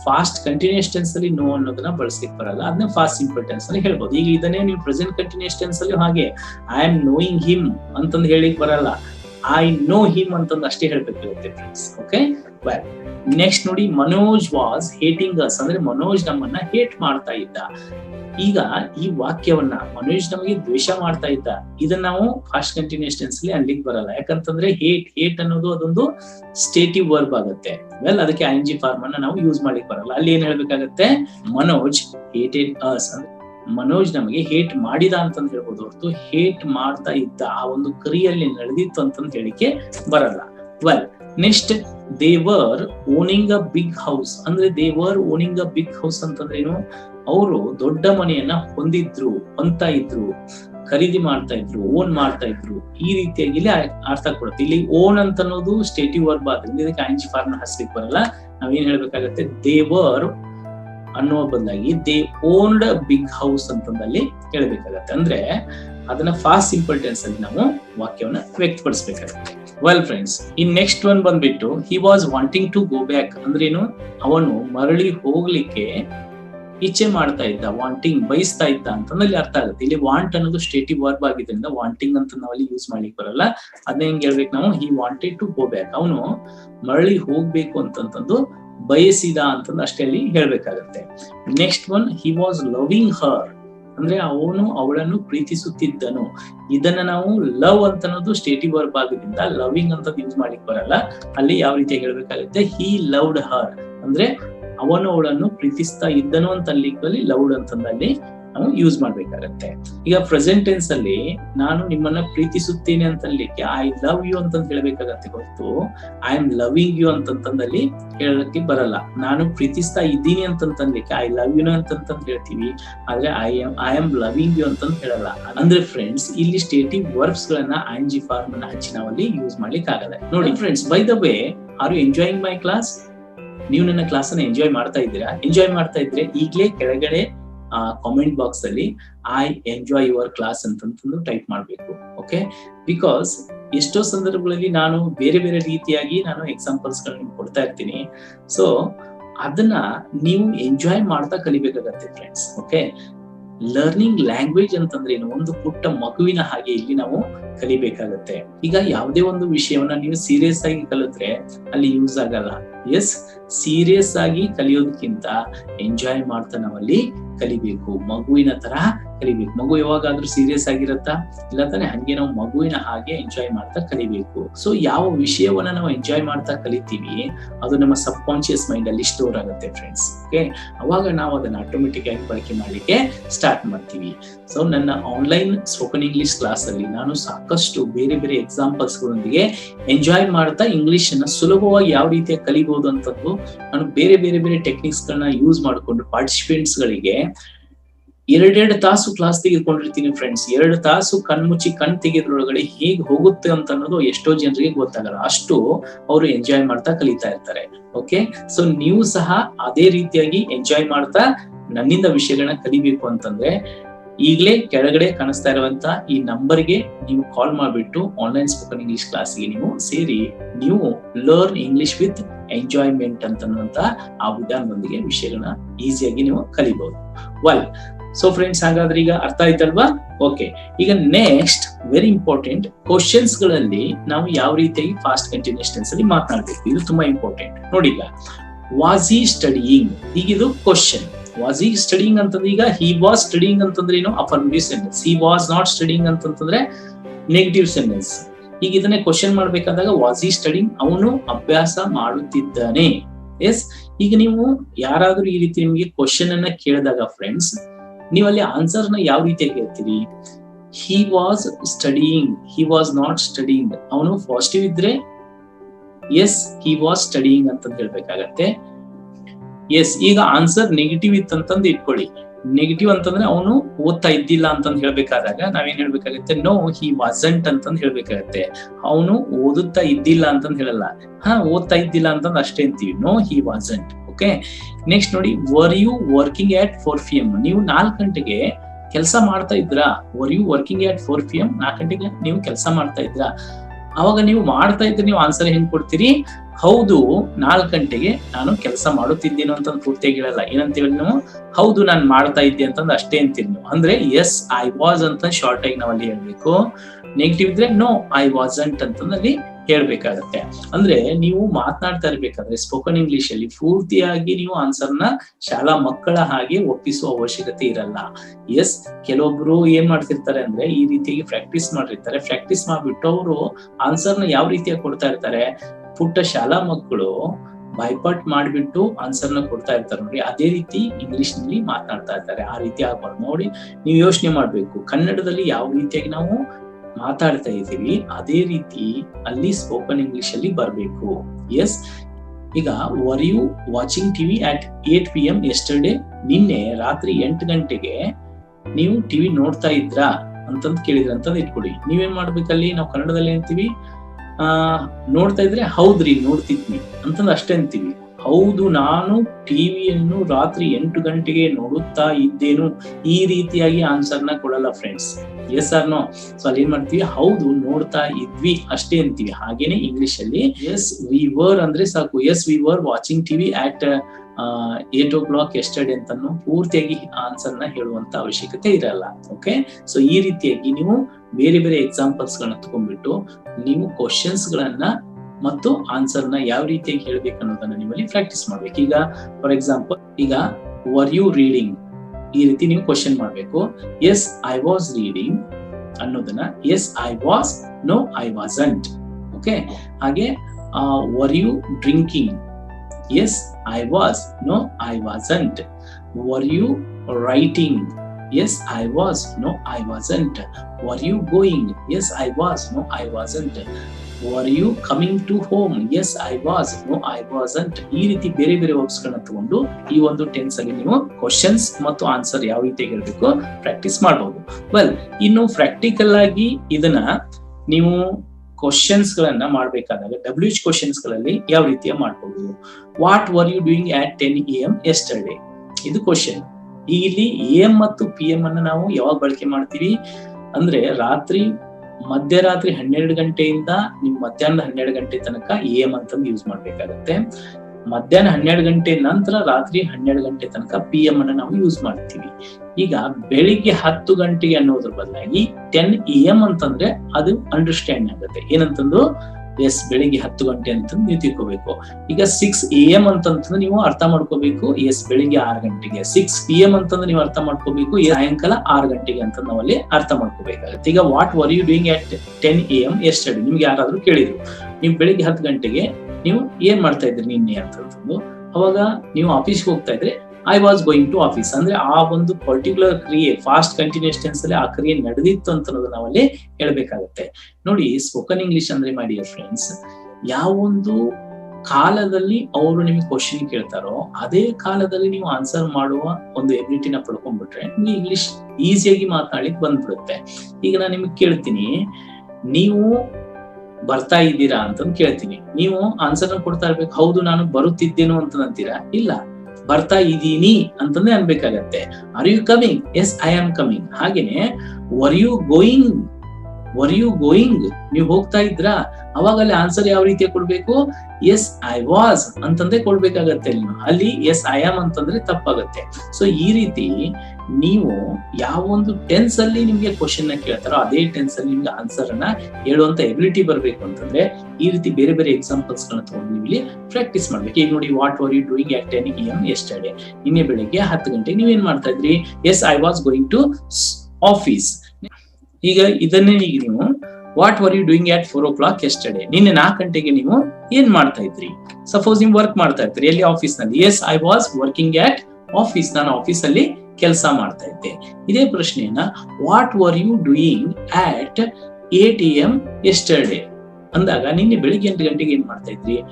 ಫಾಸ್ಟ್ ಕಂಟಿನ್ಯೂಸ್ ಟೆನ್ಸ್ ಅಲ್ಲಿ ನೋ ಅನ್ನೋದನ್ನ ಬಳಸ್ಲಿಕ್ಕೆ ಬರಲ್ಲ ಅದನ್ನ ಫಾಸ್ಟ್ ಸಿಂಪಲ್ ಟೆನ್ಸ್ ಅಲ್ಲಿ ಹೇಳ್ಬೋದು. ಈಗ ಇದನ್ನೇ ನೀವು ಪ್ರೆಸೆಂಟ್ ಕಂಟಿನ್ಯೂಸ್ ಟೆನ್ಸ್ ಅಲ್ಲಿ ಹಾಗೆ ಐ ಆಮ್ ನೋಯಿಂಗ್ ಹಿಮ್ ಅಂತಂದು ಹೇಳಿಕ್ ಬರಲ್ಲ ಐ ನೋ ಹಿಮ್ ಅಂತಂದು ಅಷ್ಟೇ ಹೇಳ್ಬೇಕಾಗುತ್ತೆ ಫ್ರೆಂಡ್ಸ್ ಓಕೆ ವೆಲ್ ನೆಕ್ಸ್ಟ್ ನೋಡಿ ಮನೋಜ್ ವಾಸ್ ಹೇಟಿಂಗ್ ಅಸ್ ಅಂದ್ರೆ ಮನೋಜ್ ನಮ್ಮನ್ನ ಹೇಟ್ ಮಾಡ್ತಾ ಇದ್ದ. ಈಗ ಈ ವಾಕ್ಯವನ್ನ ಮನೋಜ್ ನಮಗೆ ದ್ವೇಷ ಮಾಡ್ತಾ ಇದ್ದ. ಇದನ್ನ ನಾವು ಫಾಸ್ಟ್ ಕಂಟಿನ್ಯೂಸ್ ಟೆನ್ಸ್ ಅಲ್ಲಿ ಅಲ್ಲಿಗೆ ಬರಲ್ಲ. ಯಾಕಂತಂದ್ರೆ ಹೇಟ್ ಹೇಟ್ ಅನ್ನೋದು ಅದೊಂದು ಸ್ಟೇಟಿವ್ ವರ್ಬ್ ಆಗುತ್ತೆ. ವೆಲ್ ಅದಕ್ಕೆ ಐ ಜಿ ಫಾರ್ಮ್ ಅನ್ನ ನಾವು ಯೂಸ್ ಮಾಡ್ಲಿಕ್ಕೆ ಬರಲ್ಲ. ಅಲ್ಲಿ ಏನ್ ಹೇಳ್ಬೇಕಾಗತ್ತೆ? ಮನೋಜ್ ಹೇಟೆಡ್ ಅಸ್ ಅಂದ್ರೆ ಮನೋಜ್ ನಮಗೆ ಹೇಟ್ ಮಾಡಿದ ಅಂತಂದ್ ಹೇಳ್ಬೋದು ಹೊರತು ಹೇಟ್ ಮಾಡ್ತಾ ಇದ್ದ ಆ ಒಂದು ಕ್ರಿಯಲ್ಲಿ ನಡೆದಿತ್ತು ಅಂತಂದ್ ಹೇಳಿಕೆ ಬರಲ್ಲ. Well next they were owning a big house ಅಂದ್ರೆ they were owning a big house ಅಂತಂದ್ರೆ ಏನು? ಅವರು ದೊಡ್ಡ ಮನೆಯನ್ನ ಹೊಂದಿದ್ರು ಅಂತ ಇದ್ರು, ಖರೀದಿ ಮಾಡ್ತಾ ಇದ್ರು ಓನ್ ಮಾಡ್ತಾ ಇದ್ರು. ಈ ರೀತಿಯಾಗಿ ಇಲ್ಲಿ ಅರ್ಥ ಕೊಡುತ್ತೆ ಇಲ್ಲಿ ಓನ್ ಅಂತ ಅನ್ನೋದು ಸ್ಟೇಟಿವ್ ವರ್ಬ್ ಆದ್ರಿಂದ ಇದಕ್ಕೆ ಐಂಜಿ ಫಾರ್ಮ್ ಹಸ್ಲಿಕ್ಕೆ ಬರಲ್ಲ. ನಾವೇನ್ ಹೇಳ್ಬೇಕಾಗತ್ತೆ? ದೇವರ್ ಅನ್ನೋ ಬದಲಾಗಿ ದೇ ಓನ್ಡ್ ಬಿಗ್ ಹೌಸ್ ಅಂತಂದಲ್ಲಿ ಹೇಳ್ಬೇಕಾಗತ್ತೆ. ಅಂದ್ರೆ ಅದನ್ನ ಫಾಸ್ಟ್ ಸಿಂಪಲ್ ಟೆನ್ಸ್ ಅಲ್ಲಿ ನಾವು ವಾಕ್ಯವನ್ನ ವ್ಯಕ್ತಪಡಿಸಬೇಕಾಗುತ್ತೆ. Well friends in next one ಬಂದ್ಬಿಟ್ಟು he was wanting to go back ಅಂದ್ರೇನು ಅವನು ಮರಳಿ ಹೋಗ್ಲಿಕ್ಕೆ ಇಚ್ಛೆ ಮಾಡ್ತಾ ಇದ್ದ ವಾಂಟಿಂಗ್ ಬಯಸ್ತಾ ಇದ್ದ ಅಂತಂದಲ್ಲಿ ಅರ್ಥ ಆಗುತ್ತೆ. ಇಲ್ಲಿ ವಾಂಟ್ ಅನ್ನೋದು ಸ್ಟೇಟಿವ್ ವರ್ಬ್ ಆಗಿದ್ರಿಂದ ವಾಂಟಿಂಗ್ ಅಂತ ನಾವಲ್ಲಿ ಯೂಸ್ ಮಾಡ್ಲಿಕ್ಕೆ ಬರಲ್ಲ. ಅದನ್ನ ಹೆಂಗ್ ಹೇಳ್ಬೇಕು ನಾವು? He wanted to go back ಅವನು ಮರಳಿ ಹೋಗ್ಬೇಕು ಅಂತಂತಂದು ಬಯಸಿದ ಅಂತಂದು ಅಷ್ಟೇ ಅಲ್ಲಿ ಹೇಳ್ಬೇಕಾಗತ್ತೆ. Next one he was loving her ಅಂದ್ರೆ ಅವನು ಅವಳನ್ನು ಪ್ರೀತಿಸುತ್ತಿದ್ದನು. ಇದನ್ನ ನಾವು ಲವ್ ಅಂತ ಅನ್ನೋದು ಸ್ಟೇಟಿವ್ ವರ್ಬ್ ಆಗೋದ್ರಿಂದ ಲವಿಂಗ್ ಅಂತ ಯೂಸ್ ಮಾಡ್ಲಿಕ್ಕೆ ಬರಲ್ಲ. ಅಲ್ಲಿ ಯಾವ ರೀತಿ ಹೇಳ್ಬೇಕಾಗುತ್ತೆ ಹಿ ಲವ್ಡ್ ಹರ್ ಅಂದ್ರೆ ಅವನು ಅವಳನ್ನು ಪ್ರೀತಿಸ್ತಾ ಇದ್ದನು ಅಂತ ಅಲ್ಲಿ ಲವ್ಡ್ ಅಂತಂದಲ್ಲಿ ಯೂಸ್ ಮಾಡ್ಬೇಕಾಗತ್ತೆ. ಈಗ ಪ್ರೆಸೆಂಟ್ ಟೆನ್ಸ್ ಅಲ್ಲಿ ನಾನು ನಿಮ್ಮನ್ನ ಪ್ರೀತಿಸುತ್ತೇನೆ ಅಂತಲಿಕ್ಕೆ ಐ ಲವ್ ಯು ಅಂತಂದ್ ಹೇಳ್ಬೇಕಾಗತ್ತೆ ಹೊರತು ಐ ಆಮ್ ಲವಿಂಗ್ ಯು ಅಂತಂತಂದಲ್ಲಿ ಹೇಳಕ್ಕೆ ಬರಲ್ಲ. ನಾನು ಪ್ರೀತಿಸ್ತಾ ಇದ್ದೀನಿ ಅಂತಂತನ್ಲಿಕ್ಕೆ ಐ ಲವ್ ಯು ಅಂತಂತಂದ್ ಹೇಳ್ತೀವಿ. ಆದ್ರೆ I am I am loving you ಅಂತಂದ್ ಹೇಳಲ್ಲ. ಅಂದ್ರೆ ಫ್ರೆಂಡ್ಸ್ ಇಲ್ಲಿ ಸ್ಟೇಟಿವ್ ವರ್ಬ್ಸ್ ಗಳನ್ನ ಐನ್ ಫಾರ್ಮ್ ಅನ್ನ ಹಚ್ಚಿ ನಾವಲ್ಲಿ ಯೂಸ್ ಮಾಡ್ಲಿಕ್ಕೆ ಆಗಲ್ಲ ನೋಡಿ friends by the way are you enjoying my class ನೀವು ನನ್ನ ಕ್ಲಾಸ್ ಅನ್ನ ಎಂಜಾಯ್ ಮಾಡ್ತಾ ಇದ್ದೀರಾ? ಎಂಜಾಯ್ ಮಾಡ್ತಾ ಇದ್ರೆ ಈಗಲೇ ಕೆಳಗಡೆ ಕಾಮೆಂಟ್ ಬಾಕ್ಸ್ ಅಲ್ಲಿ ಐ ಎಂಜಾಯ್ ಯುವರ್ ಕ್ಲಾಸ್ ಅಂತಂದು ಟೈಪ್ ಮಾಡಬೇಕು ಓಕೆ ಬಿಕಾಸ್ ಎಷ್ಟೋ ಸಂದರ್ಭಗಳಲ್ಲಿ ನಾನು ಬೇರೆ ಬೇರೆ ರೀತಿಯಾಗಿ ನಾನು ಎಕ್ಸಾಂಪಲ್ಸ್ ಗಳನ್ನ ಕೊಡ್ತಾ ಇರ್ತೀನಿ. ಸೊ ಅದನ್ನ ನೀವು ಎಂಜಾಯ್ ಮಾಡ್ತಾ ಕಲಿಬೇಕಾಗತ್ತೆ ಫ್ರೆಂಡ್ಸ್ ಓಕೆ ಲರ್ನಿಂಗ್ ಲ್ಯಾಂಗ್ವೇಜ್ ಅಂತಂದ್ರೆ ಏನು? ಒಂದು ಪುಟ್ಟ ಮಗುವಿನ ಹಾಗೆ ಇಲ್ಲಿ ನಾವು ಕಲಿಬೇಕಾಗತ್ತೆ. ಈಗ ಯಾವುದೇ ಒಂದು ವಿಷಯವನ್ನ ನೀವು ಸೀರಿಯಸ್ ಆಗಿ ಕಲಿತ್ರೆ ಅಲ್ಲಿ ಯೂಸ್ ಆಗಲ್ಲ. ಎಸ್ ಸೀರಿಯಸ್ ಆಗಿ ಕಲಿಯೋದಕ್ಕಿಂತ ಎಂಜಾಯ್ ಮಾಡ್ತಾ ನಾವಲ್ಲಿ ಕಲಿಬೇಕು. ಮಗುವಿನ ತರ ಕಲಿಬೇಕು. ಮಗು ಯಾವಾಗಾದ್ರೂ ಸೀರಿಯಸ್ ಆಗಿರತ್ತಾ? ಇಲ್ಲ ತಾನೆ, ಹಂಗೆ ನಾವು ಮಗುವಿನ ಹಾಗೆ ಎಂಜಾಯ್ ಮಾಡ್ತಾ ಕಲಿಬೇಕು. ಸೊ ಯಾವ ವಿಷಯವನ್ನ ನಾವು ಎಂಜಾಯ್ ಮಾಡ್ತಾ ಕಲಿತೀವಿ, ಅದು ನಮ್ಮ ಸಬ್ ಕಾನ್ಶಿಯಸ್ ಮೈಂಡ್ ಅಲ್ಲಿ ಸ್ಟೋರ್ ಆಗುತ್ತೆ ಫ್ರೆಂಡ್ಸ್ ಓಕೆ ಅವಾಗ ನಾವು ಅದನ್ನ ಆಟೋಮೆಟಿಕ್ ಆಗಿ ಬಳಕೆ ಮಾಡ್ಲಿಕ್ಕೆ ಸ್ಟಾರ್ಟ್ ಮಾಡ್ತೀವಿ. ಸೊ ನನ್ನ ಆನ್ಲೈನ್ ಸ್ಪೋಕನ್ ಇಂಗ್ಲಿಷ್ ಕ್ಲಾಸ್ ಅಲ್ಲಿ ನಾನು ಸಾಕಷ್ಟು ಬೇರೆ ಬೇರೆ ಎಕ್ಸಾಂಪಲ್ಸ್ ಗಳೊಂದಿಗೆ ಎಂಜಾಯ್ ಮಾಡ್ತಾ ಇಂಗ್ಲಿಷ್ ಅನ್ನ ಸುಲಭವಾಗಿ ಯಾವ ರೀತಿಯ ಕಲಿಬಹುದು ಅಂತದ್ದು, ನಾನು ಬೇರೆ ಬೇರೆ ಬೇರೆ ಟೆಕ್ನಿಕ್ಸ್ ಗಳನ್ನ ಯೂಸ್ ಮಾಡಿಕೊಂಡು ಪಾರ್ಟಿಸಿಪೆಂಟ್ಸ್ ಗಳಿಗೆ ಎರಡೆರಡು ತಾಸು ಕ್ಲಾಸ್ ತೆಗೆದುಕೊಂಡಿರ್ತೀನಿ ಫ್ರೆಂಡ್ಸ್ ಎರಡು ತಾಸು ಕಣ್ಮುಚ್ಚಿ ಕಣ್ ತೆಗೆದ್ರೊಳಗಡೆ ಹೇಗೆ ಹೋಗುತ್ತೆ ಅಂತ ಅನ್ನೋದು ಎಷ್ಟೋ ಜನರಿಗೆ ಗೊತ್ತಾಗಲ್ಲ. ಅಷ್ಟು ಅವರು ಎಂಜಾಯ್ ಮಾಡ್ತಾ ಕಲಿತಾ ಇರ್ತಾರೆ. ಓಕೆ ಸೊ ನೀವು ಸಹ ಅದೇ ರೀತಿಯಾಗಿ ಎಂಜಾಯ್ ಮಾಡ್ತಾ ನನ್ನಿಂದ ವಿಷಯಗಳನ್ನ ಕಲಿಬೇಕು ಅಂತಂದ್ರೆ, ಈಗಲೇ ಕೆಳಗಡೆ ಕಾಣಿಸ್ತಾ ಇರುವಂತ ಈ ನಂಬರ್ಗೆ ನೀವು ಕಾಲ್ ಮಾಡಿಬಿಟ್ಟು ಆನ್ಲೈನ್ ಸ್ಪೋಕನ್ ಇಂಗ್ಲಿಷ್ ಕ್ಲಾಸ್ಗೆ ನೀವು ಸೇರಿ, ನೀವು ಲರ್ನ್ ಇಂಗ್ಲಿಷ್ ವಿತ್ ಎಂಜಾಯ್ಮೆಂಟ್ ಅಂತ ಆ ವಿಧಾನದೊಂದಿಗೆ ವಿಷಯಗಳನ್ನ ಈಸಿಯಾಗಿ ನೀವು ಕಲಿಬಹುದು ವೆಲ್ ಸೊ ಫ್ರೆಂಡ್ಸ್ ಹಾಗಾದ್ರೆ ಈಗ ಅರ್ಥ ಆಯ್ತಲ್ವಾ? ಓಕೆ ಈಗ ನೆಕ್ಸ್ಟ್ ವೆರಿ ಇಂಪಾರ್ಟೆಂಟ್ ಕ್ವಶನ್ಸ್ಗಳಲ್ಲಿ ನಾವು ಯಾವ ರೀತಿಯಾಗಿ ಫಾಸ್ಟ್ ಕಂಟಿನ್ಯೂಸ್ ಟೆನ್ಸ್ ಅಲ್ಲಿ ಮಾತನಾಡ್ಬೇಕು? ಇದು ತುಂಬಾ ಇಂಪಾರ್ಟೆಂಟ್ ನೋಡಿ ಈಗ ವಾಸ್ ಈ ಸ್ಟಡಿಯಿಂಗ್ ಈಗಿದು ಕ್ವಶನ್ ವಾಸ್ ಈ ಸ್ಟಡಿಂಗ್ ಅಂತಂದ್ರೆ ಈಗ ಹಿ ವಾಸ್ ಸ್ಟಡಿಂಗ್ ಅಂತಂದ್ರೆ ಏನು? Affirmative sentence he was not studying ಅಂತಂದ್ರೆ ನೆಗೆಟಿವ್ ಸೆಂಟೆನ್ಸ್ ಈಗ ಇದನ್ನೇ ಕ್ವಶನ್ ಮಾಡ್ಬೇಕಾದಾಗ ವಾಸ್ ಈ ಸ್ಟಡಿಂಗ್ ಅವನು ಅಭ್ಯಾಸ ಮಾಡುತ್ತಿದ್ದಾನೆ. ಎಸ್ ಈಗ ನೀವು ಯಾರಾದ್ರೂ ಈ ರೀತಿ ನಿಮಗೆ ಕ್ವಶನ್ ಅನ್ನ ಕೇಳಿದಾಗ ಫ್ರೆಂಡ್ಸ್ ನೀವು ಅಲ್ಲಿ ಆನ್ಸರ್ನ ಯಾವ ರೀತಿಯಾಗಿ ಹೇಳ್ತೀರಿ? He was studying he was not studying ಅವನು ಪಾಸಿಟಿವ್ ಇದ್ರೆ ಎಸ್ ಹಿ ವಾಸ್ ಸ್ಟಡಿಯಿಂಗ್ ಅಂತಂದು ಹೇಳ್ಬೇಕಾಗತ್ತೆ. ಎಸ್ ಈಗ ಆನ್ಸರ್ ನೆಗೆಟಿವ್ ಇತ್ತಂತಂದು ಇಟ್ಕೊಳ್ಳಿ. ನೆಗೆಟಿವ್ ಅಂತಂದ್ರೆ ಅವನು ಓದ್ತಾ ಇದ್ದಿಲ್ಲ ಅಂತಂದು ಹೇಳ್ಬೇಕಾದಾಗ ನಾವೇನ್ ಹೇಳ್ಬೇಕಾಗತ್ತೆ? ನೋ ಹಿ ವಾಸಂಟ್ ಅಂತಂದು ಹೇಳ್ಬೇಕಾಗತ್ತೆ. ಅವನು ಓದುತ್ತಾ ಇದ್ದಿಲ್ಲ ಅಂತಂದು ಹೇಳಲ್ಲ. ಹಾ, ಓದ್ತಾ ಇದ್ದಿಲ್ಲ ಅಂತಂದ್ ಅಷ್ಟೇ ಅಂತೀವಿ. No he wasn't okay? Next ನೋಡಿ were you working at four P M ನೀವು ನಾಲ್ಕು ಗಂಟೆಗೆ ಕೆಲಸ ಮಾಡ್ತಾ ಇದ್ರಾ were you working at four P M ನಾಲ್ಕು ಗಂಟೆಗೆ ನೀವು ಕೆಲಸ ಮಾಡ್ತಾ ಇದ್ರಾ ಅವಾಗ ನೀವು ಮಾಡ್ತಾ ಇದ್ರೆ ನೀವು ಆನ್ಸರ್ ಹೆಂಗ್ ಕೊಡ್ತೀರಿ? ಹೌದು, ನಾಲ್ಕು ಗಂಟೆಗೆ ನಾನು ಕೆಲಸ ಮಾಡುತ್ತಿದ್ದೇನೆ ಅಂತ ಪೂರ್ತಿಯಾಗಿ ಹೇಳಲ್ಲ. ಏನಂತೀವಿ ನೀವು, ಹೌದು, ನಾನು ಮಾಡ್ತಾ ಇದ್ದೆ ಅಂತಂದ್ರೆ ಅಷ್ಟೇ ಅಂತೀರಿ ನೀವು. ಅಂದ್ರೆ ಎಸ್ ಐ ವಾಸ್ ಅಂತ ಶಾರ್ಟ್ ಆಗಿ ನಾವಲ್ಲಿ ಹೇಳ್ಬೇಕು. ನೆಗೆಟಿವ್ ಇದ್ರೆ ನೋ ಐ ವಾಸಂಟ್ ಅಂತಂದಲ್ಲಿ ಹೇಳ್ಬೇಕಾಗತ್ತೆ ಅಂದ್ರೆ ನೀವು ಮಾತನಾಡ್ತಾ ಇರ್ಬೇಕಾದ್ರೆ ಸ್ಪೋಕನ್ ಇಂಗ್ಲಿಷ್ ಅಲ್ಲಿ ಪೂರ್ತಿಯಾಗಿ ನೀವು ಆನ್ಸರ್ನ ಶಾಲಾ ಮಕ್ಕಳ ಹಾಗೆ ಒಪ್ಪಿಸುವ ಅವಶ್ಯಕತೆ ಇರಲ್ಲ. ಎಸ್ ಕೆಲವೊಬ್ರು ಏನ್ ಮಾಡ್ತಿರ್ತಾರೆ ಅಂದ್ರೆ ಈ ರೀತಿಯಾಗಿ ಪ್ರಾಕ್ಟೀಸ್ ಮಾಡಿರ್ತಾರೆ. ಪ್ರಾಕ್ಟೀಸ್ ಮಾಡ್ಬಿಟ್ಟು ಅವರು ಆನ್ಸರ್ನ ಯಾವ ರೀತಿಯಾಗಿ ಕೊಡ್ತಾ ಇರ್ತಾರೆ? ಪುಟ್ಟ ಶಾಲಾ ಮಕ್ಕಳು ಬೈಪಾಟ್ ಮಾಡಿಬಿಟ್ಟು ಆನ್ಸರ್ನ ಕೊಡ್ತಾ ಇರ್ತಾರೆ ನೋಡಿ. ಅದೇ ರೀತಿ ಇಂಗ್ಲಿಷ್ನಲ್ಲಿ ಮಾತನಾಡ್ತಾ ಇರ್ತಾರೆ. ಆ ರೀತಿ ಆಗ್ಬಾರ್ದು. ನೋಡಿ, ನೀವು ಯೋಚನೆ ಮಾಡ್ಬೇಕು. ಕನ್ನಡದಲ್ಲಿ ಯಾವ ರೀತಿಯಾಗಿ ನಾವು ಮಾತಾಡ್ತಾ ಇದ್ದೀವಿ. ಅದೇ ರೀತಿ ಅಲ್ಲಿ ಸ್ಪೋಕನ್ ಇಂಗ್ಲಿಷ್ ಅಲ್ಲಿ ಬರಬೇಕು. ಎಸ್ ಈಗ were you watching TV at eight P M yesterday ನಿನ್ನೆ ರಾತ್ರಿ ಎಂಟು ಗಂಟೆಗೆ ನೀವು ಟಿವಿ ನೋಡ್ತಾ ಇದ್ರಾ? ಅಂತಂದ್ ಕೇಳಿದ್ರ ಅಂತಂದ್ ಇಟ್ಕೊಳ್ಳಿ ನೀವೇನ್ ಮಾಡ್ಬೇಕಲ್ಲಿ? ನಾವು ಕನ್ನಡದಲ್ಲಿ ಅಂತೀವಿ. ಆ, ನೋಡ್ತಾ ಇದ್ರೆ ಹೌದ್ರಿ, ನೋಡ್ತಿದ್ವಿ ಅಂತಂದ್ ಅಷ್ಟೇ ಅಂತೀವಿ. ಹೌದು ನಾನು ಟಿವಿಯನ್ನು ರಾತ್ರಿ ಎಂಟು ಗಂಟೆಗೆ ನೋಡುತ್ತಾ ಇದ್ದೇನು? ಈ ರೀತಿಯಾಗಿ ಆನ್ಸರ್ನ ಕೊಡಲ್ಲ friends yes or no so ಅಲ್ಲಿ ಏನ್ ಮಾಡ್ತೀವಿ? ಹೌದು ನೋಡ್ತಾ ಇದ್ವಿ ಅಷ್ಟೇ ಅಂತೀವಿ. ಹಾಗೇನೆ ಇಂಗ್ಲಿಷ್ ಅಲ್ಲಿ ಎಸ್ ವಿ ವರ್ ಅಂದ್ರೆ ಸಾಕು. Yes we were watching TV at eight o'clock yesterday ಅಂತ ಪೂರ್ತಿಯಾಗಿ ಆನ್ಸರ್ನ ಹೇಳುವಂತ ಅವಶ್ಯಕತೆ ಇರಲ್ಲ. ಓಕೆ ಸೊ ಈ ರೀತಿಯಾಗಿ ನೀವು ಬೇರೆ ಬೇರೆ ಎಕ್ಸಾಂಪಲ್ಸ್ ಗಳನ್ನ ತಗೊಂಡ್ಬಿಟ್ಟು ನೀವು ಕ್ವಶನ್ಸ್ ಗಳನ್ನ ಮತ್ತು ಆನ್ಸರ್ನ ಯಾವ ರೀತಿಯಾಗಿ ಹೇಳ್ಬೇಕು ಅನ್ನೋದನ್ನ ನಿಮ್ಮಲ್ಲಿ ಪ್ರಾಕ್ಟೀಸ್ ಮಾಡ್ಬೇಕು. ಈಗ ಫಾರ್ ಎಕ್ಸಾಂಪಲ್ ಈಗ ವರ್ ಯು ರೀಡಿಂಗ್ ಈ ರೀತಿ ನೀವು ಕ್ವಶನ್ ಮಾಡ್ಬೇಕು. ಎಸ್ ಐ ವಾಸ್ ರೀಡಿಂಗ್ ಅನ್ನೋದನ್ನ yes I was no I wasn't okay ಹಾಗೆ were you drinking yes I was no I wasn't were you writing yes I was no I wasn't were you going yes I was no I wasn't were you coming to home yes I was no I wasn't ಈ ರೀತಿ ಬೇರೆ ಬೇರೆ verbs ಗಳನ್ನ ತಗೊಂಡು ಈ ಒಂದು tense ಅಲ್ಲಿ ನೀವು ಕ್ವಶನ್ಸ್ ಮತ್ತು ಆನ್ಸರ್ ಯಾವ ರೀತಿ ಇರಬೇಕು ಪ್ರಾಕ್ಟೀಸ್ ಮಾಡಬಹುದು ವೆಲ್ ಇನ್ನು ಪ್ರಾಕ್ಟಿಕಲ್ ಆಗಿ ಇದನ್ನ ನೀವು ಕ್ವಶನ್ಸ್ ಗಳನ್ನ ಮಾಡಬೇಕಾದಾಗ ಡಬ್ಲ್ಯೂ ಎಚ್ ಕ್ವಶನ್ಸ್ಗಳಲ್ಲಿ ಯಾವ ರೀತಿಯ ಮಾಡಬಹುದು what were you doing at ten A M yesterday ಇದು ಕ್ವಶನ್ ಇಲ್ಲಿ ಎ ಎಂ ಮತ್ತು ಪಿ ಎಂ ಅನ್ನ ನಾವು ಯಾವಾಗ ಬಳಕೆ ಮಾಡ್ತೀವಿ? ಅಂದ್ರೆ ರಾತ್ರಿ ಮಧ್ಯರಾತ್ರಿ ಹನ್ನೆರಡು ಗಂಟೆಯಿಂದ ನಿಮ್ ಮಧ್ಯಾಹ್ನ ಹನ್ನೆರಡು ಗಂಟೆ ತನಕ ಎ ಎಂ ಅಂತಂದು ಯೂಸ್ ಮಾಡ್ಬೇಕಾಗತ್ತೆ. ಮಧ್ಯಾಹ್ನ ಹನ್ನೆರಡು ಗಂಟೆ ನಂತರ ರಾತ್ರಿ ಹನ್ನೆರಡು ಗಂಟೆ ತನಕ ಪಿ ಎಂ ಅನ್ನ ನಾವು ಯೂಸ್ ಮಾಡ್ತೀವಿ. ಈಗ ಬೆಳಿಗ್ಗೆ ಹತ್ತು ಗಂಟೆಗೆ ಅನ್ನೋದ್ರ ಬದಲಾಗಿ ಟೆನ್ ಇ ಎಂ ಅಂತಂದ್ರೆ ಅದು ಅಂಡರ್ಸ್ಟ್ಯಾಂಡ್ ಆಗುತ್ತೆ. ಏನಂತಂದು? ಎಸ್ ಬೆಳಿಗ್ಗೆ ಹತ್ತು ಗಂಟೆ ಅಂತ ನೀವು ತಿಳ್ಕೋಬೇಕು. ಈಗ ಸಿಕ್ಸ್ ಎ ಎಂ ಅಂತಂದ್ರೆ ನೀವು ಅರ್ಥ ಮಾಡ್ಕೋಬೇಕು ಎಸ್ ಬೆಳಿಗ್ಗೆ ಆರು ಗಂಟೆಗೆ. ಸಿಕ್ಸ್ ಪಿ ಎಂ ಅಂತಂದ್ರೆ ನೀವು ಅರ್ಥ ಮಾಡ್ಕೋಬೇಕು ಸಾಯಂಕಾಲ ಆರು ಗಂಟೆಗೆ ಅಂತ ನಾವಲ್ಲಿ ಅರ್ಥ ಮಾಡ್ಕೋಬೇಕಾಗುತ್ತೆ. ಈಗ what were you doing at ten A M yesterday ನಿಮ್ಗೆ ಯಾರಾದ್ರೂ ಕೇಳಿದ್ರು. ನೀವು ಬೆಳಿಗ್ಗೆ ಹತ್ತು ಗಂಟೆಗೆ ನೀವು ಏನ್ ಮಾಡ್ತಾ ಇದ್ರಿ ನಿನ್ನೆ ಅಂತಂದು ಅವಾಗ ನೀವು ಆಫೀಸ್ಗೆ ಹೋಗ್ತಾ ಇದ್ರೆ I was going to office ಅಂದ್ರೆ ಆ ಒಂದು ಪರ್ಟಿಕ್ಯುಲರ್ ಕ್ರಿಯೆ ಫಾಸ್ಟ್ ಕಂಟಿನ್ಯೂಸ್ ಟೆನ್ಸ್ ಅಲ್ಲಿ ಆ ಕ್ರಿಯೆ ನಡೆದಿತ್ತು ಅಂತ ಅನ್ನೋದು ನಾವಲ್ಲಿ ಹೇಳ್ಬೇಕಾಗತ್ತೆ. ನೋಡಿ ಸ್ಪೋಕನ್ ಇಂಗ್ಲಿಷ್ ಅಂದ್ರೆ ಮೈ ಡಿಯರ್ ಫ್ರೆಂಡ್ಸ್ ಯಾವೊಂದು ಕಾಲದಲ್ಲಿ ಅವರು ನಿಮಗೆ ಕ್ವಶನ್ ಕೇಳ್ತಾರೋ, ಅದೇ ಕಾಲದಲ್ಲಿ ನೀವು ಆನ್ಸರ್ ಮಾಡುವ ಒಂದು ಎಬಿಲಿಟಿನ ಪಡ್ಕೊಂಡ್ಬಿಟ್ರೆ, ನಿಮ್ಗೆ ಇಂಗ್ಲಿಷ್ ಈಸಿಯಾಗಿ ಮಾತನಾಡ್ಲಿಕ್ಕೆ ಬಂದ್ಬಿಡುತ್ತೆ. ಈಗ ನಾನು ನಿಮಗೆ ಕೇಳ್ತೀನಿ, ನೀವು ಬರ್ತಾ ಇದ್ದೀರಾ ಅಂತಂದು ಕೇಳ್ತೀನಿ. ನೀವು ಆನ್ಸರ್ ಕೊಡ್ತಾ ಇರ್ಬೇಕು, ಹೌದು ನಾನು ಬರುತ್ತಿದ್ದೇನು ಅಂತ ಅಂತೀರಾ ಇಲ್ಲ. ಬರ್ತಾ ಇದ್ದೀನಿ ಅಂತಂದೇ ಅನ್ಬೇಕಾಗತ್ತೆ. Are you coming yes I am coming ಹಾಗೇನೆ were you going were you going ನೀವು ಹೋಗ್ತಾ ಇದ್ರಾ? ಅವಾಗಲ್ಲಿ ಆನ್ಸರ್ ಯಾವ ರೀತಿ ಕೊಡ್ಬೇಕು? ಎಸ್ ಐ ವಾಸ್ ಅಂತಂದ್ರೆ ಕೊಡ್ಬೇಕಾಗತ್ತೆ ಅಲ್ಲಿ ಅಲ್ಲಿ ಎಸ್ ಐ ಆಮ್ ಅಂತಂದ್ರೆ ತಪ್ಪಾಗತ್ತೆ. ಸೊ ಈ ರೀತಿ ನೀವು ಯಾವ ಒಂದು ಟೆನ್ಸ್ ಅಲ್ಲಿ ನಿಮ್ಗೆ ಕ್ವಶನ್ನ ಕೇಳ್ತಾರೋ ಅದೇ ಟೆನ್ಸ್ ಅಲ್ಲಿ ನಿಮ್ಗೆ ಆನ್ಸರ್ ಅನ್ನ ಹೇಳುವಂತ ಎಬಿಲಿಟಿ ಬರ್ಬೇಕು ಅಂತಂದ್ರೆ ಈ ರೀತಿ ಬೇರೆ ಬೇರೆ ಎಕ್ಸಾಂಪಲ್ಸ್ ಗಳನ್ನ ತಗೊಂಡು ನೀವು ಇಲ್ಲಿ ಪ್ರಾಕ್ಟೀಸ್ ಮಾಡ್ಬೇಕು. ಈಗ ನೋಡಿ what were you doing at ten A M yesterday ನಿನ್ನೆ ಬೆಳಿಗ್ಗೆ ಹತ್ತು ಗಂಟೆಗೆ ನೀವೇನ್ ಮಾಡ್ತಾ ಇದ್ರಿ? Yes I was going to office ಈಗ ಇದನ್ನೇ ಈಗ ನೀವು what were you doing at four o'clock yesterday ನಿನ್ನೆ ನಾಲ್ಕು ಗಂಟೆಗೆ ನೀವು ಏನ್ ಮಾಡ್ತಾ ಇದ್ರಿ? ಸಪೋಸ್ ನಿಮ್ ವರ್ಕ್ ಮಾಡ್ತಾ ಇರ್ತೀರಿ ಎಲ್ಲಿ ಆಫೀಸ್ನಲ್ಲಿ? Yes I was working at office ನಾನು ಆಫೀಸ್ ಅಲ್ಲಿ ಕೆಲಸ ಮಾಡ್ತಾ ಇದ್ದೆ. ಇದೇ ಪ್ರಶ್ನೆಯನ್ನ what were you doing at A T M yesterday ಅಂದಾಗ, ನಿನ್ನೆ ಬೆಳಿಗ್ಗೆ ಎಂಟು ಗಂಟೆಗೆ ಏನ್ ಮಾಡ್ತಾ ಇದ್ರಿ?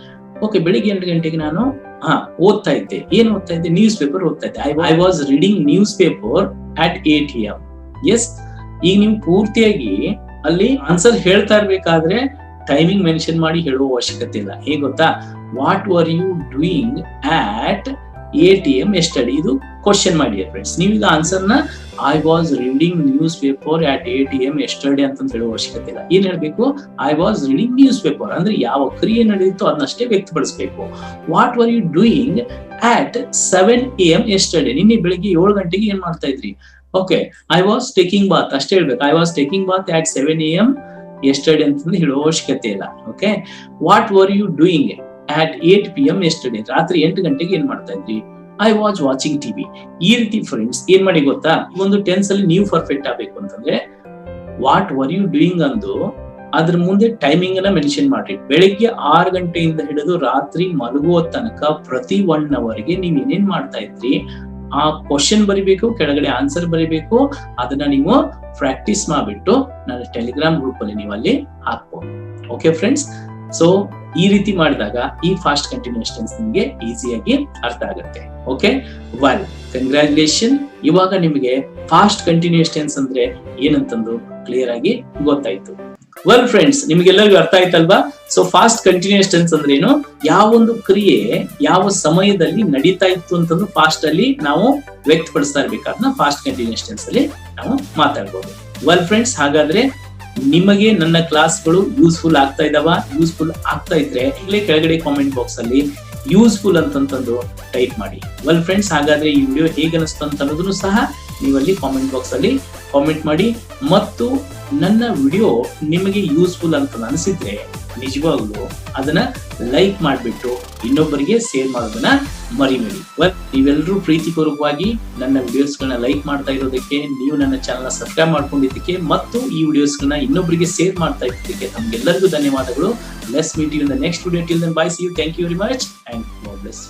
ಓಕೆ ಬೆಳಿಗ್ಗೆ ಎಂಟು ಗಂಟೆಗೆ ನಾನು, ಹಾ, ಓದ್ತಾ ಇದ್ದೆ. ಏನ್ ಓದ್ತಾ ಇದ್ದೆ? ನ್ಯೂಸ್ ಪೇಪರ್ ಓದ್ತಾ ಇದ್ದೆ. I was reading newspaper at T M S ಈಗ ನೀವು ಪೂರ್ತಿಯಾಗಿ ಅಲ್ಲಿ ಆನ್ಸರ್ ಹೇಳ್ತಾ ಇರ್ಬೇಕಾದ್ರೆ ಟೈಮಿಂಗ್ ಮೆನ್ಷನ್ ಮಾಡಿ ಹೇಳುವ ಅವಶ್ಯಕತೆ ಇಲ್ಲ. ಹೇಗ್ ಗೊತ್ತಾ? What were you doing at A T M yesterday ಇದು ಕ್ವಶನ್ ಮಾಡಿ ಫ್ರೆಂಡ್ಸ್ ನೀವೀಗ ಆನ್ಸರ್ನ I was reading newspaper at A T M yesterday ಅಂತ ಹೇಳುವ ಅವಶ್ಯಕತೆ ಇಲ್ಲ. ಏನ್ ಹೇಳ್ಬೇಕು? I was reading newspaper ಅಂದ್ರೆ ಯಾವ ಕ್ರಿಯೆ ನಡೆಯಿತು ಅದನ್ನಷ್ಟೇ ವ್ಯಕ್ತಪಡಿಸಬೇಕು. What were you doing at seven A M yesterday ನಿನ್ನೆ ಬೆಳಿಗ್ಗೆ ಏಳು ಗಂಟೆಗೆ ಏನ್ ಮಾಡ್ತಾ ಇದ್ರಿ? Okay I was taking bath ಅಷ್ಟೇ ಹೇಳ್ಬೇಕು. I was taking bath at seven A M yesterday ಅಂತಂದು ಹೇಳುವ ಅವಶ್ಯಕತೆ ಇಲ್ಲ. Okay what were you doing at eight P M yesterday ರಾತ್ರಿ ಎಂಟು ಗಂಟೆಗೆ ಏನ್ ಮಾಡ್ತಾ ಇದ್ರಿ? ಐ ವಾಚ್ ವಾಚಿಂಗ್ ಟಿವಿ ಈ ರೀತಿ ಫ್ರೆಂಡ್ಸ್ ಏನ್ ಮಾಡಿ ಗೊತ್ತಾ? ಒಂದು ಟೆನ್ಸ್ ಅಲ್ಲಿ ನೀವು ಪರ್ಫೆಕ್ಟ್ ಆಗ್ಬೇಕು ಅಂತಂದ್ರೆ ವಾಟ್ ವರ್ ಯು ಡೂಯಿಂಗ್ ಅಂದು ಅದ್ರ ಮುಂದೆ ಟೈಮಿಂಗ್ ಅನ್ನ ಮೆನ್ಷನ್ ಮಾಡ್ರಿ. ಬೆಳಿಗ್ಗೆ ಆರು ಗಂಟೆಯಿಂದ ಹಿಡಿದು ರಾತ್ರಿ ಮಲಗುವ ತನಕ ಪ್ರತಿ ಒನ್ ಅವರ್ಗೆ ನೀವ್ ಏನೇನ್ ಮಾಡ್ತಾ ಇದ್ರಿ? ಆ ಕ್ವಶನ್ ಬರಿಬೇಕು, ಕೆಳಗಡೆ ಆನ್ಸರ್ ಬರಿಬೇಕು, ಅದನ್ನ ನೀವು ಪ್ರಾಕ್ಟೀಸ್ ಮಾಡ್ಬಿಟ್ಟು ನನ್ನ ಟೆಲಿಗ್ರಾಮ್ ಗ್ರೂಪ್ ಅಲ್ಲಿ ನೀವು ಅಲ್ಲಿ ಹಾಕ್ಬೋದು. ಓಕೆ ಫ್ರೆಂಡ್ಸ್ ಸೊ ಈ ರೀತಿ ಮಾಡಿದಾಗ ಈ ಫಾಸ್ಟ್ ಕಂಟಿನ್ಯೂಸ್ ಟೆನ್ಸ್ ನಿಮಗೆ ಈಸಿಯಾಗಿ ಅರ್ಥ ಆಗುತ್ತೆ. ಓಕೆ ವೆಲ್ ಕಂಗ್ರ್ಯಾಚುಲೇಷನ್ ಇವಾಗ ನಿಮಗೆ ಫಾಸ್ಟ್ ಕಂಟಿನ್ಯೂಸ್ ಟೆನ್ಸ್ ಅಂದ್ರೆ ಏನಂತಂದು ಕ್ಲಿಯರ್ ಆಗಿ ಗೊತ್ತಾಯ್ತು. ವೆಲ್ ಫ್ರೆಂಡ್ಸ್ ನಿಮಗೆಲ್ಲರಿಗೂ ಅರ್ಥ ಆಯ್ತಲ್ವಾ? ಸೊ ಫಾಸ್ಟ್ ಕಂಟಿನ್ಯೂಸ್ ಟೆನ್ಸ್ ಅಂದ್ರೆ ಏನು? ಯಾವ ಒಂದು ಕ್ರಿಯೆ ಯಾವ ಸಮಯದಲ್ಲಿ ನಡೀತಾ ಇತ್ತು ಅಂತಂದು ಫಾಸ್ಟ್ ಅಲ್ಲಿ ನಾವು ವ್ಯಕ್ತಪಡಿಸ್ತಾ ಇರ್ಬೇಕಾದ್ನ ಫಾಸ್ಟ್ ಕಂಟಿನ್ಯೂಸ್ ಟೆನ್ಸ್ ಅಲ್ಲಿ ನಾವು ಮಾತಾಡ್ಬೋದು. ವೆಲ್ ಫ್ರೆಂಡ್ಸ್ ಹಾಗಾದ್ರೆ ನಿಮಗೆ ನನ್ನ ಕ್ಲಾಸ್ಗಳು ಯೂಸ್ಫುಲ್ ಆಗ್ತಾ ಇದಾವ? ಯೂಸ್ಫುಲ್ ಆಗ್ತಾ ಇದ್ರೆ ಇಲ್ಲೇ ಕೆಳಗಡೆ ಕಾಮೆಂಟ್ ಬಾಕ್ಸ್ ಅಲ್ಲಿ ಯೂಸ್ಫುಲ್ ಅಂತಂತಂದು ಟೈಪ್ ಮಾಡಿ. ವೆಲ್ ಫ್ರೆಂಡ್ಸ್ ಹಾಗಾದ್ರೆ ಈ ವಿಡಿಯೋ ಹೇಗೆ ಅನಿಸ್ತು ಅಂತ ಅನ್ನೋದನ್ನು ಸಹ ನೀವಲ್ಲಿ ಕಾಮೆಂಟ್ ಬಾಕ್ಸ್ ಅಲ್ಲಿ ಕಾಮೆಂಟ್ ಮಾಡಿ. ಮತ್ತು ನನ್ನ ವಿಡಿಯೋ ನಿಮಗೆ ಯೂಸ್ಫುಲ್ ಅಂತ ಅನಿಸಿದ್ರೆ ನಿಜವಾಗ್ಲೂ ಅದನ್ನ ಲೈಕ್ ಮಾಡಿಬಿಟ್ಟು ಇನ್ನೊಬ್ಬರಿಗೆ ಶೇರ್ ಮಾಡೋದನ್ನ ಮರಿಬೇಡಿ. ನೀವೆಲ್ಲರೂ ಪ್ರೀತಿಪೂರ್ವಕವಾಗಿ ನನ್ನ ವಿಡಿಯೋಸ್ಗಳನ್ನ ಲೈಕ್ ಮಾಡ್ತಾ ಇರೋದಕ್ಕೆ, ನೀವು ನನ್ನ ಚಾನಲ್ ಸಬ್ಸ್ಕ್ರೈಬ್ ಮಾಡ್ಕೊಂಡಿದ್ದಕ್ಕೆ ಮತ್ತು ಈ ವಿಡಿಯೋಸ್ಗಳನ್ನ ಇನ್ನೊಬ್ಬರಿಗೆ ಶೇರ್ ಮಾಡ್ತಾ ಇದ್ದಕ್ಕೆ ತಮ್ಗೆಲ್ಲರಿಗೂ ಧನ್ಯವಾದಗಳು. Let's meet you in the next video till then bye see you thank you very much and bless